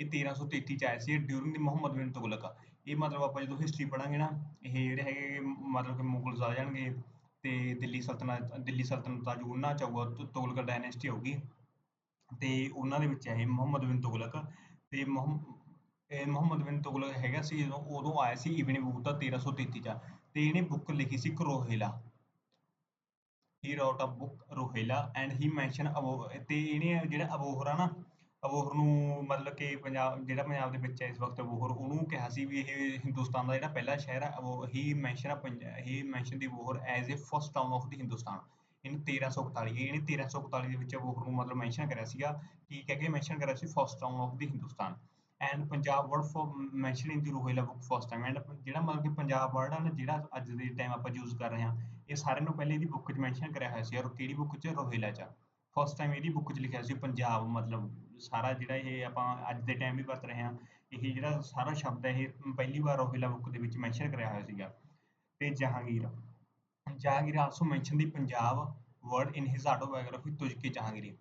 ਇਹ 1333 ਚ ਆਇਆ ਸੀ ਡਿਊਰਿੰਗ ਦੀ ਮੁਹੰਮਦ ਬਿਨ ਤੁਗਲਕ ਇਹ ਮਤਲਬ ਆਪਾਂ ਜਦੋਂ ਹਿਸਟਰੀ ਪੜਾਂਗੇ ਨਾ, ਇਹ ਜਿਹੜੇ ਹੈਗੇ ਮਤਲਬ ਕਿ ਮੁਗਲਸ ਆ ਜਾਣਗੇ ਤੇ ਦਿੱਲੀ ਸਲਤਨਤ ਦਿੱਲੀ ਸਲਤਨਤ ਦਾ ਜੋ ਉਹਨਾਂ ਚ ਆਊਗਾ ਤੁਗਲਕ ਡਾਇਨੈਸਟੀ ਆਊਗੀ ਤੇ ਉਹਨਾਂ ਦੇ ਵਿੱਚ ਹੈ ਮੁਹੰਮਦ ਬਿਨ ਤੁਗਲਕ। ਤੇ ਮੁਹੰਮਦ ਬਿਨ ਤੁਗਲਕ ਹੈਗਾ ਸੀ ਜਦੋਂ, ਉਦੋਂ ਆਇਆ ਸੀ ਇਬਨ ਬਤੂਤਾ 1333 ਚ। ਤੇ ਇਹਨੇ ਬੁੱਕ ਲਿਖੀ ਸੀ ਕਰੋਹੇਲਾ। He wrote a book, Rohela, and he mention ਅਬੋ, ਤੇ ਇਹਨੇ ਜਿਹੜਾ ਅਬੋਹਰਾ ਨਾ ਅਬੋਹਰ ਨੂੰ ਮਤਲਬ ਕਿ ਪੰਜਾਬ, ਜਿਹੜਾ ਪੰਜਾਬ ਦੇ ਵਿੱਚ ਹੈ ਇਸ ਵਕਤ ਅਬੋਹਰ ਉਹਨੂੰ ਕਿਹਾ ਸੀ ਵੀ ਇਹ ਹਿੰਦੁਸਤਾਨ ਦਾ ਜਿਹੜਾ ਪਹਿਲਾ ਸ਼ਹਿਰ ਹੈ ਉਹ he mention a ਪੰਜ he mention the Abohar as a first town of the Hindustan ਇਹਨੇ 1341 ਇਹਨੇ 1341 ਦੇ ਵਿੱਚ ਅਬੋਹਰ ਨੂੰ ਮਤਲਬ ਮੈਂਸ਼ਨ ਕਰਿਆ ਸੀਗਾ, ਕੀ ਕਹਿ ਕੇ ਮੈਂਸ਼ਨ ਕਰਿਆ ਸੀ? First town of the Hindustan and Punjab word for mention in the Rihla book first time and ਜਿਹੜਾ ਮਤਲਬ ਕਿ ਪੰਜਾਬ ਵਰਡ ਆ ਨਾ, ਜਿਹੜਾ ਅੱਜ ਦੇ ਟਾਈਮ ਆਪਾਂ ਯੂਜ਼ ਕਰ ਰਹੇ ਹਾਂ, ਇਹ ਸਾਰਿਆਂ ਨੂੰ ਪਹਿਲੇ ਇਹਦੀ ਬੁੱਕ 'ਚ ਮੈਂਸ਼ਨ ਕਰਿਆ ਹੋਇਆ ਸੀ ਔਰ ਕਿਹੜੀ ਬੁੱਕ 'ਚ? ਰੋਹਿਲਾ 'ਚ। ਫਸਟ ਟਾਈਮ ਇਹਦੀ ਬੁੱਕ 'ਚ ਲਿਖਿਆ ਸੀ, ਪੰਜਾਬ ਮਤਲਬ ਸਾਰਾ ਜਿਹੜਾ ਇਹ ਆਪਾਂ ਅੱਜ ਦੇ ਟਾਈਮ ਵੀ ਵਰਤ ਰਹੇ ਹਾਂ, ਇਹ ਜਿਹੜਾ ਸਾਰਾ ਸ਼ਬਦ ਹੈ, ਇਹ ਪਹਿਲੀ ਵਾਰ ਰੋਹੇਲਾ ਬੁੱਕ ਦੇ ਵਿੱਚ ਮੈਂਸ਼ਨ ਕਰਿਆ ਹੋਇਆ ਸੀਗਾ ਤੇ Jahangir. Jahangir also mention the Punjab word in his autobiography Tuzk Jahangiri.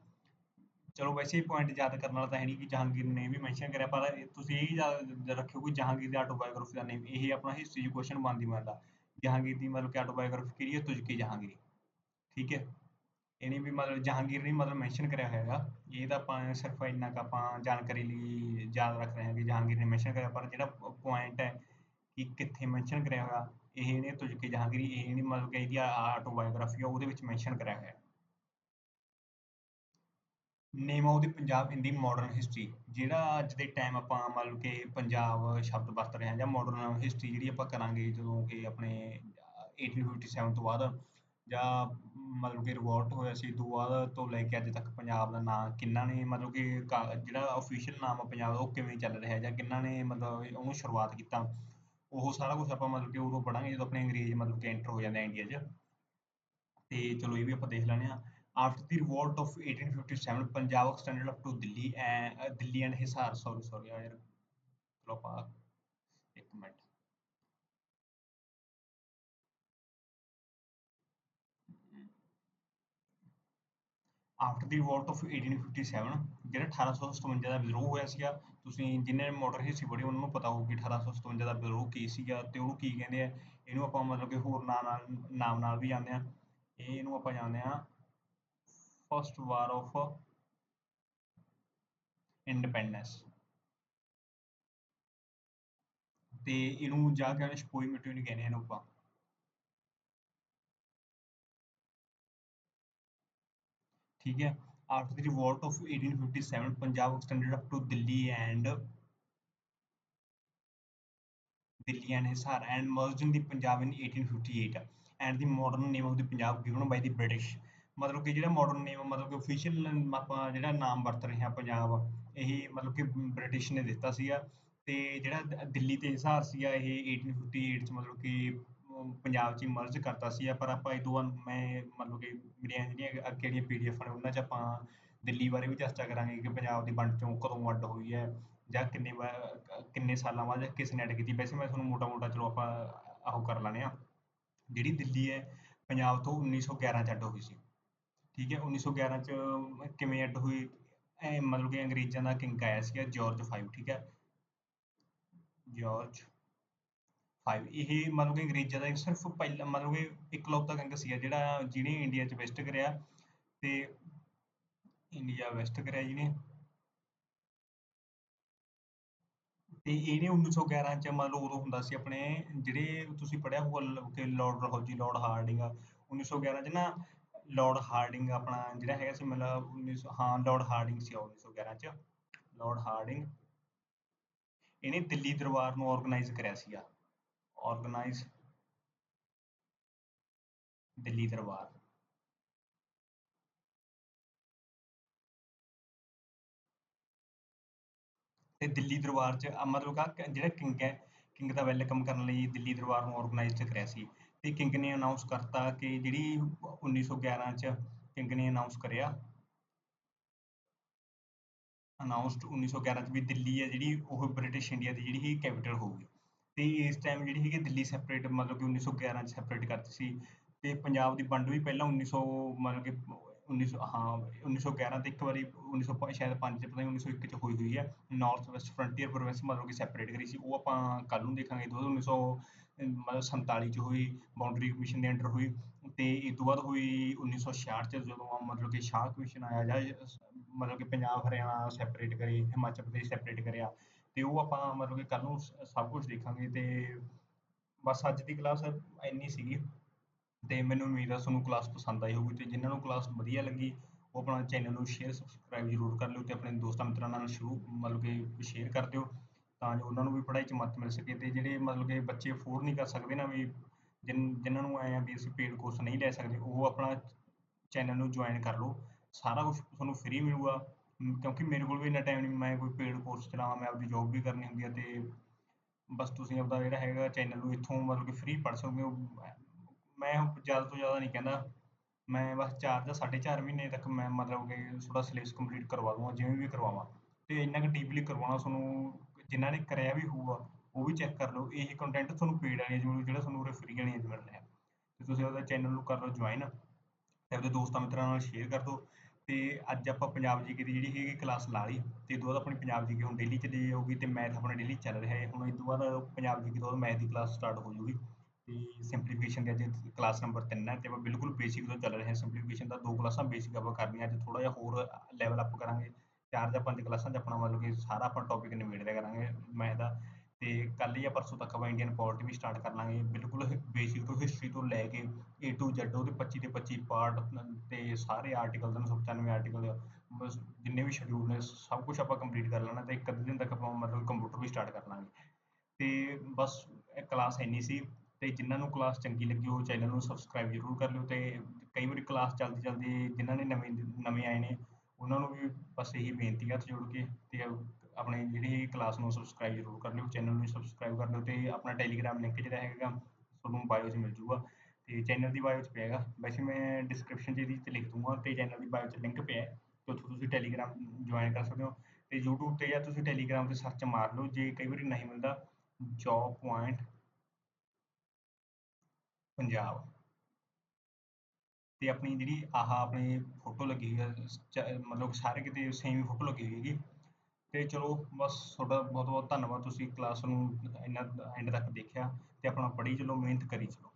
ਚਲੋ ਵੈਸੇ ਹੀ ਪੁਆਇੰਟ ਯਾਦ ਕਰਨ ਵਾਲਾ ਤਾਂ ਹੈ ਨਹੀਂ ਕਿ ਜਹਾਂਗੀਰ ਨੇ ਵੀ ਮੈਂਸ਼ਨ ਕਰਿਆ, ਪਰ ਤੁਸੀਂ ਇਹ ਯਾਦ ਰੱਖਿਓ ਕਿ ਜਹਾਂਗੀਰ ਦੀ ਆਟੋਬਾਇਓਗ੍ਰਾਫੀ ਦਾ ਨੇਮ ਇਹ ਆਪਣਾ ਹਿਸਟਰੀ ਕੁਐਸਚਨ ਬਣਦੀ ਬਣਦਾ। ਜਹਾਂਗੀਰ ਦੀ ਮਤਲਬ ਕਿ ਆਟੋਬਾਇਓਗ੍ਰਾਫੀ ਕਿਹੜੀ ਹੈ? ਤੁਝ ਜਹਾਂਗੀਰੀ। ਠੀਕ ਹੈ? ਇਹਨੇ ਵੀ ਮਤਲਬ ਜਹਾਂਗੀਰ ਨੇ ਮਤਲਬ ਮੈਂਸ਼ਨ ਕਰਿਆ ਹੋਇਆ ਹੈਗਾ ਇਹ ਤਾਂ ਆਪਾਂ ਸਿਰਫ ਇੰਨਾ ਕੁ ਆਪਾਂ ਜਾਣਕਾਰੀ ਲਈ ਯਾਦ ਰੱਖ ਰਹੇ ਹਾਂ ਕਿ ਜਹਾਂਗੀਰ ਨੇ ਮੈਂਸ਼ਨ ਕਰਿਆ, ਪਰ ਜਿਹੜਾ ਪੁਆਇੰਟ ਹੈ ਕਿ ਕਿੱਥੇ ਮੈਂਸ਼ਨ ਕਰਿਆ ਹੋਇਆ, ਇਹ ਇਹਨੇ ਤੁਝ ਜਹਾਂਗੀਰੀ, ਇਹ ਨਹੀਂ ਮਤਲਬ ਕਿ ਇਹਦੀ ਆਟੋਬਾਇਓਗ੍ਰਾਫੀ ਆ, ਉਹਦੇ ਵਿੱਚ ਮੈਂਸ਼ਨ ਕਰਿਆ ਹੋਇਆ। Name of the Punjab in the modern history ਜਿਹੜਾ ਅੱਜ ਦੇ ਟਾਈਮ ਆਪਾਂ ਮਤਲਬ ਕਿ ਪੰਜਾਬ ਸ਼ਬਦ ਵਰਤ ਰਹੇ ਹਾਂ ਜਾਂ ਮਾਡਰਨ ਹਿਸਟਰੀ ਜਿਹੜੀ ਆਪਾਂ ਕਰਾਂਗੇ ਜਦੋਂ ਕਿ ਆਪਣੇ 1857 ਤੋਂ ਬਾਅਦ ਜਾਂ ਮਤਲਬ ਕਿ ਰਿਵੋਲਟ ਹੋਇਆ ਸੀ, ਤੋਂ ਬਾਅਦ ਤੋਂ ਲੈ ਕੇ ਅੱਜ ਤੱਕ ਪੰਜਾਬ ਦਾ ਨਾਂ ਕਿੰਨਾ ਨੇ, ਮਤਲਬ ਕਿ ਕਾ- ਜਿਹੜਾ ਅਫੀਸ਼ੀਅਲ ਨਾਮ ਆ ਪੰਜਾਬ ਦਾ, ਉਹ ਕਿਵੇਂ ਚੱਲ ਰਿਹਾ ਜਾਂ ਕਿੰਨਾ ਨੇ ਮਤਲਬ ਉਹਨੂੰ ਸ਼ੁਰੂਆਤ ਕੀਤਾ? ਉਹ ਸਾਰਾ ਕੁਝ ਆਪਾਂ ਮਤਲਬ ਕਿ ਉਦੋਂ ਪੜਾਂਗੇ ਜਦੋਂ ਆਪਣੇ ਅੰਗਰੇਜ਼ ਮਤਲਬ ਕਿ ਐਂਟਰ ਹੋ ਜਾਂਦੇ ਆ ਇੰਡੀਆ 'ਚ। ਤੇ ਚਲੋ ਇਹ ਵੀ ਆਪਾਂ ਦੇਖ ਲੈਂਦੇ ਹਾਂ after the revolt of 1857 Punjab extended up to Delhi ਐ, Delhi and Hisar sorry sorry ਯਾਰ, ਚਲੋ ਆਪਾਂ ਇੱਕ minute. After the revolt of 1857 ਜਿਹੜਾ 1857 ਦਾ ਵਿਦਰੋਹ ਹੋਇਆ ਸੀਗਾ, ਤੁਸੀਂ ਜਿਨ੍ਹਾਂ ਨੇ ਮਾਡਰਨ ਹਿਸਟਰੀ ਪੜ੍ਹੀ ਉਹਨਾਂ ਨੂੰ ਪਤਾ ਹੋਊ ਕਿ 1857 ਦਾ ਵਿਦਰੋਹ ਕੀ ਸੀਗਾ ਤੇ ਉਹਨੂੰ ਕੀ ਕਹਿੰਦੇ ਆ। ਇਹਨੂੰ ਆਪਾਂ ਮਤਲਬ ਕਿ ਹੋਰ ਨਾਂ ਨਾਲ, ਨਾਮ ਨਾਲ ਵੀ ਜਾਣਦੇ ਆ ਇਹ ਇਹਨੂੰ ਆਪਾਂ ਜਾਣਦੇ ਆ ਫਸਟ ਵਾਰ ਆਫ ਇੰਡੀਪੈਂਡੈਂਸ ਤੇ ਇਹਨੂੰ ਜਾ ਕੇ ਸਪੋਈ ਮਿੱਟੀ ਨਹੀਂ ਕਹਿੰਦੇ ਇਹਨੂੰ ਆਪਾਂ। ਠੀਕ ਹੈ after the revolt of 1857 punjab extended up to delhi and delhi and hisar and merged in the punjab in 1858 and the modern name of the punjab given by the british ਮਤਲਬ ਕਿ ਜਿਹੜਾ ਮਾਡਰਨ ਨੇਮ ਮਤਲਬ ਕਿ official ਆਪਾਂ ਜਿਹੜਾ ਨਾਮ ਵਰਤ ਰਹੇ ਹਾਂ ਪੰਜਾਬ ਇਹ ਮਤਲਬ ਕਿ ਬ੍ਰਿਟਿਸ਼ ਨੇ ਦਿੱਤਾ ਸੀਗਾ ਤੇ ਜਿਹੜਾ ਦਿੱਲੀ ਤੇ ਹਿਸਾਰ ਸੀਗਾ ਇਹ 1858 ਚ ਮਤਲਬ ਕਿ ਪੰਜਾਬ 'ਚ ਮਰਜ ਕਰਤਾ ਸੀ ਪਰ ਆਪਾਂ ਇਹ ਤੋਂ ਬਾਅਦ ਮੈਂ ਮਤਲਬ ਕਿ ਮੇਰੀਆਂ ਜਿਹੜੀਆਂ ਅੱਗੇ ਜਿਹੜੀਆਂ ਪੀਡੀਐਫ ਨੇ, ਉਹਨਾਂ 'ਚ ਆਪਾਂ ਦਿੱਲੀ ਬਾਰੇ ਵੀ ਚਰਚਾ ਕਰਾਂਗੇ ਕਿ ਪੰਜਾਬ ਦੀ ਵੰਡ ਚੋਂ ਕਦੋਂ ਅੱਡ ਹੋਈ ਹੈ, ਜਾਂ ਕਿੰਨੇ ਕਿੰਨੇ ਸਾਲਾਂ ਬਾਅਦ ਕਿਸ ਨੇ ਅੱਡ ਕੀਤੀ। ਵੈਸੇ ਮੈਂ ਤੁਹਾਨੂੰ ਮੋਟਾ ਮੋਟਾ ਚਲੋ ਆਪਾਂ ਆਹੋ ਕਰ ਲੈਣੇ ਆ ਜਿਹੜੀ ਦਿੱਲੀ ਹੈ, ਪੰਜਾਬ ਤੋਂ 1911 ਚ ਅੱਡ ਹੋਈ ਸੀ। ਠੀਕ ਹੈ 1911 ਚ ਕਿਵੇਂ ਅੱਡ ਹੋਈ? ਐ ਮਤਲਬ ਕਿ ਅੰਗਰੇਜ਼ਾਂ ਦਾ ਕਿੰਗ ਆਇਆ ਸੀਗਾ ਜਾਰਜ 5 ਠੀਕ ਹੈ? ਜਾਰਜ 5 ਇਹ ਮਤਲਬ ਕਿ ਅੰਗਰੇਜ਼ਾਂ ਦਾ ਸਿਰਫ ਪਹਿਲਾ, ਮਤਲਬ ਕਿ ਇਕਲੌਤਾ ਕਿੰਗ ਸੀਗਾ ਜਿਹੜਾ ਜਿਹਨੇ ਇੰਡੀਆ 'ਚ ਵੈਸਟ ਕਰਿਆ ਤੇ ਇੰਡੀਆ ਵੈਸਟ ਕਰਿਆ ਜਿਹਨੇ। ਤੇ ਇਹਨੇ 1911 ਚ ਮਤਲਬ ਉਦੋਂ ਹੁੰਦਾ ਸੀ ਆਪਣੇ ਜਿਹੜੇ ਤੁਸੀਂ ਪੜਿਆ ਹੋਊਗਾ ਕਿ ਲਾਰਡ ਰੋਜੀ ਲਾਰਡ ਹਾਰਡਿੰਗ 1911 ਚ ਨਾ ਲਾਰਡ ਹਾਰਡਿੰਗ ਆਪਣਾ ਜਿਹੜਾ ਹੈਗਾ ਸੀ ਮਤਲਬ 1900 ਹਾਂ ਲਾਰਡ ਹਾਰਡਿੰਗ ਸੀ 1911 ਚ ਲਾਰਡ ਹਾਰਡਿੰਗ ਇਹਨੇ ਦਿੱਲੀ ਦਰਬਾਰ ਨੂੰ ਆਰਗੇਨਾਈਜ਼ ਕਰਿਆ ਸੀਗਾ। ਆਰਗੇਨਾਈਜ਼ ਦਿੱਲੀ ਦਰਬਾਰ। ਤੇ ਦਿੱਲੀ ਦਰਬਾਰ 'ਚ ਮਤਲਬ ਕਿ ਜਿਹੜਾ ਕਿੰਗ ਹੈ, ਕਿੰਗ ਦਾ ਵੈਲਕਮ ਕਰਨ ਲਈ ਦਿੱਲੀ ਦਰਬਾਰ ਨੂੰ ਆਰਗੇਨਾਈਜ਼ ਕਰਿਆ ਸੀ। ਤੇ ਕਿੰਗ ਨੇ ਅਨਾਉਂਸ ਕਰਤਾ ਕਿ ਜਿਹੜੀ 1911 ਚ ਕਿੰਗ ਨੇ ਅਨਾਉਂਸ ਕਰਿਆ ਅਨਾਉਂਸਡ 1911 ਚ ਵੀ ਦਿੱਲੀ ਹੈ ਜਿਹੜੀ, ਉਹ ਬ੍ਰਿਟਿਸ਼ ਇੰਡੀਆ ਦੀ ਜਿਹੜੀ ਹੀ ਕੈਪੀਟਲ ਹੋਊਗੀ। ਤੇ ਇਸ ਟਾਈਮ ਜਿਹੜੀ ਹੈਗੀ ਦਿੱਲੀ ਸੈਪਰੇਟ ਮਤਲਬ ਕਿ 1911 ਚ ਸੈਪਰੇਟ ਕਰਤੀ ਸੀ ਤੇ ਪੰਜਾਬ ਦੀ ਵੰਡ ਵੀ ਪਹਿਲਾਂ 1900 ਮਤਲਬ ਕਿ 1900 ਹਾਂ 1911 ਤੇ ਇੱਕ ਵਾਰੀ 1900 ਸ਼ਾਇਦ 5 ਚ ਪਤਾ ਨਹੀਂ 1901 ਚ ਹੋਈ ਹੋਈ ਹੈ ਨਾਰਥ ਵੈਸਟ ਫਰੰਟੀਅਰ ਪ੍ਰੋਵਿੰਸ ਮਤਲਬ ਕਿ ਸੈਪਰੇਟ ਕਰੀ ਸੀ, ਉਹ ਆਪਾਂ ਕੱਲ ਨੂੰ ਦੇਖਾਂਗੇ 1900 ਮਤਲਬ 47 ਚ ਹੋਈ ਬਾਉਂਡਰੀ ਕਮਿਸ਼ਨ ਦੇ ਅੰਡਰ ਹੋਈ ਤੇ ਇਸ ਤੋਂ ਬਾਅਦ ਹੋਈ 1966 ਚ ਜਦੋਂ ਮਤਲਬ ਕਿ ਸ਼ਾਹ ਕਮਿਸ਼ਨ ਆਇਆ ਜਾਂ, ਮਤਲਬ ਕਿ ਪੰਜਾਬ, ਹਰਿਆਣਾ ਸੈਪਰੇਟ ਕਰੇ, ਹਿਮਾਚਲ ਪ੍ਰਦੇਸ਼ ਸੈਪਰੇਟ ਕਰਿਆ। ਤੇ ਉਹ ਆਪਾਂ ਮਤਲਬ ਕਿ ਕੱਲ ਨੂੰ ਸਭ ਕੁਝ ਦੇਖਾਂਗੇ ਤੇ ਬਸ ਅੱਜ ਦੀ ਕਲਾਸ ਇੰਨੀ ਸੀਗੀ ਤੇ ਮੈਨੂੰ ਉਮੀਦ ਹੈ ਤੁਹਾਨੂੰ ਕਲਾਸ ਪਸੰਦ ਆਈ ਹੋਊਗੀ ਤੇ ਜਿਨ੍ਹਾਂ ਨੂੰ ਕਲਾਸ ਵਧੀਆ ਲੱਗੀ, ਉਹ ਆਪਣਾ ਚੈਨਲ ਨੂੰ ਸ਼ੇਅਰ ਸਬਸਕ੍ਰਾਈਬ ਜ਼ਰੂਰ ਕਰ ਲਿਓ ਤੇ ਆਪਣੇ ਦੋਸਤਾਂ ਮਿੱਤਰਾਂ ਨਾਲ ਸ਼ੁਰੂ ਮਤਲਬ ਕਿ ਸ਼ੇਅਰ ਕਰ ਦਿਓ ਤਾਂ ਜੋ ਉਹਨਾਂ ਨੂੰ ਵੀ ਪੜ੍ਹਾਈ 'ਚ ਮਦਦ ਮਿਲ ਸਕੇ ਤੇ ਜਿਹੜੇ ਮਤਲਬ ਕਿ ਬੱਚੇ ਅਫੋਰਡ ਨਹੀਂ ਕਰ ਸਕਦੇ ਨਾ ਵੀ ਜਿਨ, ਜਿਨ੍ਹਾਂ ਨੂੰ ਐਂ ਆ ਵੀ ਅਸੀਂ ਪੇਡ ਕੋਰਸ ਨਹੀਂ ਲੈ ਸਕਦੇ, ਉਹ ਆਪਣਾ ਚੈਨਲ ਨੂੰ ਜੁਆਇਨ ਕਰ ਲਓ, ਸਾਰਾ ਕੁਝ ਤੁਹਾਨੂੰ ਫ੍ਰੀ ਮਿਲੂਗਾ। ਕਿਉਂਕਿ ਮੇਰੇ ਕੋਲ ਵੀ ਇੰਨਾ ਟਾਈਮ ਨਹੀਂ ਮੈਂ ਕੋਈ ਪੇਡ ਕੋਰਸ ਚਲਾਵਾਂ ਮੈਂ ਆਪਦੀ ਜੋਬ ਵੀ ਕਰਨੀ ਹੁੰਦੀ ਹੈ ਤੇ ਬਸ ਤੁਸੀਂ ਆਪਦਾ ਜਿਹੜਾ ਹੈਗਾ ਚੈਨਲ ਨੂੰ ਇੱਥੋਂ ਮਤਲਬ ਕਿ ਫ੍ਰੀ ਪੜ੍ਹ ਸਕਦੇ ਹੋ। ਮੈਂ ਜ਼ਿਆਦਾ ਤੋਂ ਜ਼ਿਆਦਾ ਨਹੀਂ ਕਹਿੰਦਾ, ਮੈਂ ਬਸ ਚਾਰ ਜਾਂ ਸਾਢੇ ਚਾਰ ਮਹੀਨੇ ਤੱਕ ਮੈਂ ਮਤਲਬ ਕਿ ਤੁਹਾਡਾ ਸਿਲੇਬਸ ਕੰਪਲੀਟ ਕਰਵਾ ਦੂੰਗਾ ਜਿਵੇਂ ਵੀ ਕਰਵਾਵਾਂ। ਤੇ ਇੰਨਾ ਕੁ ਡੀਪਲੀ ਕਰਵਾਉਣਾ ਤੁਹਾਨੂੰ ਜਿਨ੍ਹਾਂ ਨੇ ਕਰਿਆ ਵੀ ਹੋਊਗਾ, ਉਹ ਵੀ ਚੈੱਕ ਕਰ ਲਓ। ਇਹ ਕੰਟੈਂਟ ਤੁਹਾਨੂੰ ਪੇਡ ਵਾਲੀ 'ਚ ਜਿਹੜਾ ਤੁਹਾਨੂੰ ਉਰੇ ਫ੍ਰੀ ਵਾਲੀਆਂ ਮਿਲ ਰਿਹਾ ਤੇ ਤੁਸੀਂ ਆਪਦਾ ਚੈਨਲ ਨੂੰ ਕਰ ਲਓ ਜੁਆਇਨ ਤੇ ਆਪਣੇ ਦੋਸਤਾਂ ਮਿੱਤਰਾਂ ਨਾਲ ਸ਼ੇਅਰ ਕਰ ਦਿਓ। ਤੇ ਅੱਜ ਆਪਾਂ ਪੰਜਾਬ ਜੀਕੇ ਦੀ ਜਿਹੜੀ ਹੈਗੀ ਕਲਾਸ ਲਾ ਲਈ ਤੇ ਇਹ ਤੋਂ ਬਾਅਦ ਆਪਣੀ ਪੰਜਾਬ ਜੀਕੇ ਹੁਣ ਡੇਲੀ ਚੱਲੀ ਜਾਊਗੀ ਤੇ ਮੈਥ ਆਪਣਾ ਡੇਲੀ ਚੱਲ ਰਿਹਾ ਹੈ। ਹੁਣ ਇਸ ਤੋਂ ਬਾਅਦ ਪੰਜਾਬ ਜੀਕੇ ਤੋਂ ਬਾਅਦ ਮੈਥ ਦੀ ਕਲਾਸ ਸਟਾਰਟ ਹੋ ਜਾਊਗੀ ਤੇ ਸਿੰਪਲੀਫਿਕੇਸ਼ਨ ਦੇ ਅੱਜ ਕਲਾਸ ਨੰਬਰ 3 ਹੈ ਤੇ ਆਪਾਂ ਬਿਲਕੁਲ ਬੇਸਿਕ ਤੋਂ ਚੱਲ ਰਹੇ ਹਾਂ। ਸਿੰਪਲੀਫਿਕੇਸ਼ਨ ਦਾ ਦੋ ਕਲਾਸਾਂ ਬੇਸਿਕ ਆਪਾਂ ਕਰਨੀਆਂ, ਅੱਜ ਥੋੜਾ ਜਿਹਾ ਹੋਰ ਲੈਵਲ ਅਪ ਕਰਾਂਗੇ। ਚਾਰ ਜਾਂ ਪੰਜ ਕਲਾਸਾਂ 'ਚ ਆਪਣਾ ਮਤਲਬ ਕਿ ਸਾਰਾ ਆਪਾਂ ਟੌਪਿਕ ਨਿਬੇੜ ਲਿਆ ਕਰਾਂਗੇ ਮੈਥ ਦਾ। ਤੇ ਕੱਲ ਜਾਂ ਪਰਸੋਂ ਤੱਕ ਆਪਾਂ ਇੰਡੀਅਨ ਪੋਲਿਟੀ ਵੀ ਸਟਾਰਟ ਕਰ ਲਾਂਗੇ। ਬਿਲਕੁਲ ਬੇਸਿਕ ਤੋਂ ਹਿਸਟਰੀ ਤੋਂ ਲੈ ਕੇ ਏ ਟੂ ਜ਼ੈਡ ਉਹਦੇ 25 ਦੇ 25 ਪਾਰਟ ਤੇ ਸਾਰੇ ਆਰਟੀਕਲ 395 ਆਰਟੀਕਲ ਬਸ ਜਿੰਨੇ ਵੀ ਸ਼ਡਿਊਲ ਨੇ, ਸਭ ਕੁਝ ਆਪਾਂ ਕੰਪਲੀਟ ਕਰ ਲੈਣਾ ਤੇ ਇੱਕ ਅੱਧੇ ਦਿਨ ਤੱਕ ਆਪਾਂ ਮਤਲਬ ਕੰਪਿਊਟਰ ਵੀ ਸਟਾਰਟ ਕਰ ਲਾਂਗੇ। ਤੇ ਬਸ ਕਲਾਸ ਇੰਨੀ ਸੀ ਤੇ ਜਿਨ੍ਹਾਂ ਨੂੰ ਕਲਾਸ ਚੰਗੀ ਲੱਗੀ, ਉਹ ਚੈਨਲ ਨੂੰ ਸਬਸਕ੍ਰਾਈਬ ਜ਼ਰੂਰ ਕਰ ਲਿਓ ਤੇ ਕਈ ਵਾਰੀ ਕਲਾਸ ਚੱਲਦੀ ਚੱਲਦੀ ਜਿਨ੍ਹਾਂ ਨੇ ਨਵੇਂ ਨਵੇਂ ਆਏ ਨੇ, ਉਹਨਾਂ ਨੂੰ ਵੀ ਬਸ ਇਹੀ ਬੇਨਤੀ ਹੱਥ ਜੋੜ ਕੇ ਤੇ ਆਪਣੇ ਜਿਹੜੀ ਕਲਾਸ ਨੂੰ ਸਬਸਕ੍ਰਾਈਬ ਜ਼ਰੂਰ ਕਰ ਲਿਓ ਚੈਨਲ ਨੂੰ ਸਬਸਕ੍ਰਾਈਬ ਕਰ ਲਿਓ ਤੇ ਆਪਣਾ ਟੈਲੀਗ੍ਰਾਮ ਲਿੰਕ ਜਿਹੜਾ ਹੈਗਾ ਤੁਹਾਨੂੰ ਬਾਇਓ 'ਚ ਮਿਲ ਜੂਗਾ ਤੇ ਚੈਨਲ ਦੀ ਬਾਇਓ 'ਚ ਪਿਆਗਾ ਵੈਸੇ ਮੈਂ ਡਿਸਕ੍ਰਿਪਸ਼ਨ 'ਚ ਇਹਦੀ 'ਤੇ ਲਿਖ ਦੂੰਗਾ ਤੇ ਚੈਨਲ ਦੀ ਬਾਇਓ 'ਚ ਲਿੰਕ ਪਿਆ ਤੇ ਉੱਥੋਂ ਤੁਸੀਂ ਟੈਲੀਗ੍ਰਾਮ ਜੁਆਇਨ ਕਰ ਸਕਦੇ ਹੋ ਤੇ YouTube ਤੇ ਜਾਂ ਤੁਸੀਂ ਟੈਲੀਗ੍ਰਾਮ ਤੇ ਸਰਚ ਮਾਰ ਲਓ, ਜੇ ਕਈ ਵਾਰੀ ਨਹੀਂ ਮਿਲਦਾ ਜੌਬ ਪੁਆਇੰਟ ਪੰਜਾਬ। ਤੇ ਆਪਣੀ ਜਿਹੜੀ ਆਹ ਆਪਣੀ ਫੋਟੋ ਲੱਗੀ ਹੋਈ ਹੈ ਮਤਲਬ ਸਾਰੇ ਕਿਤੇ ਸੇਮ ਹੀ ਫੋਟੋ ਲੱਗੀ ਹੋਈ ਹੈਗੀ। ਤੇ ਚਲੋ ਬਸ ਤੁਹਾਡਾ ਬਹੁਤ ਬਹੁਤ ਧੰਨਵਾਦ, ਤੁਸੀਂ ਕਲਾਸ ਨੂੰ ਇੰਨਾ ਐਂਡ ਤੱਕ ਦੇਖਿਆ ਤੇ ਆਪਣਾ ਪੜ੍ਹੀ ਚਲੋ, ਮਿਹਨਤ ਕਰੀ ਚਲੋ।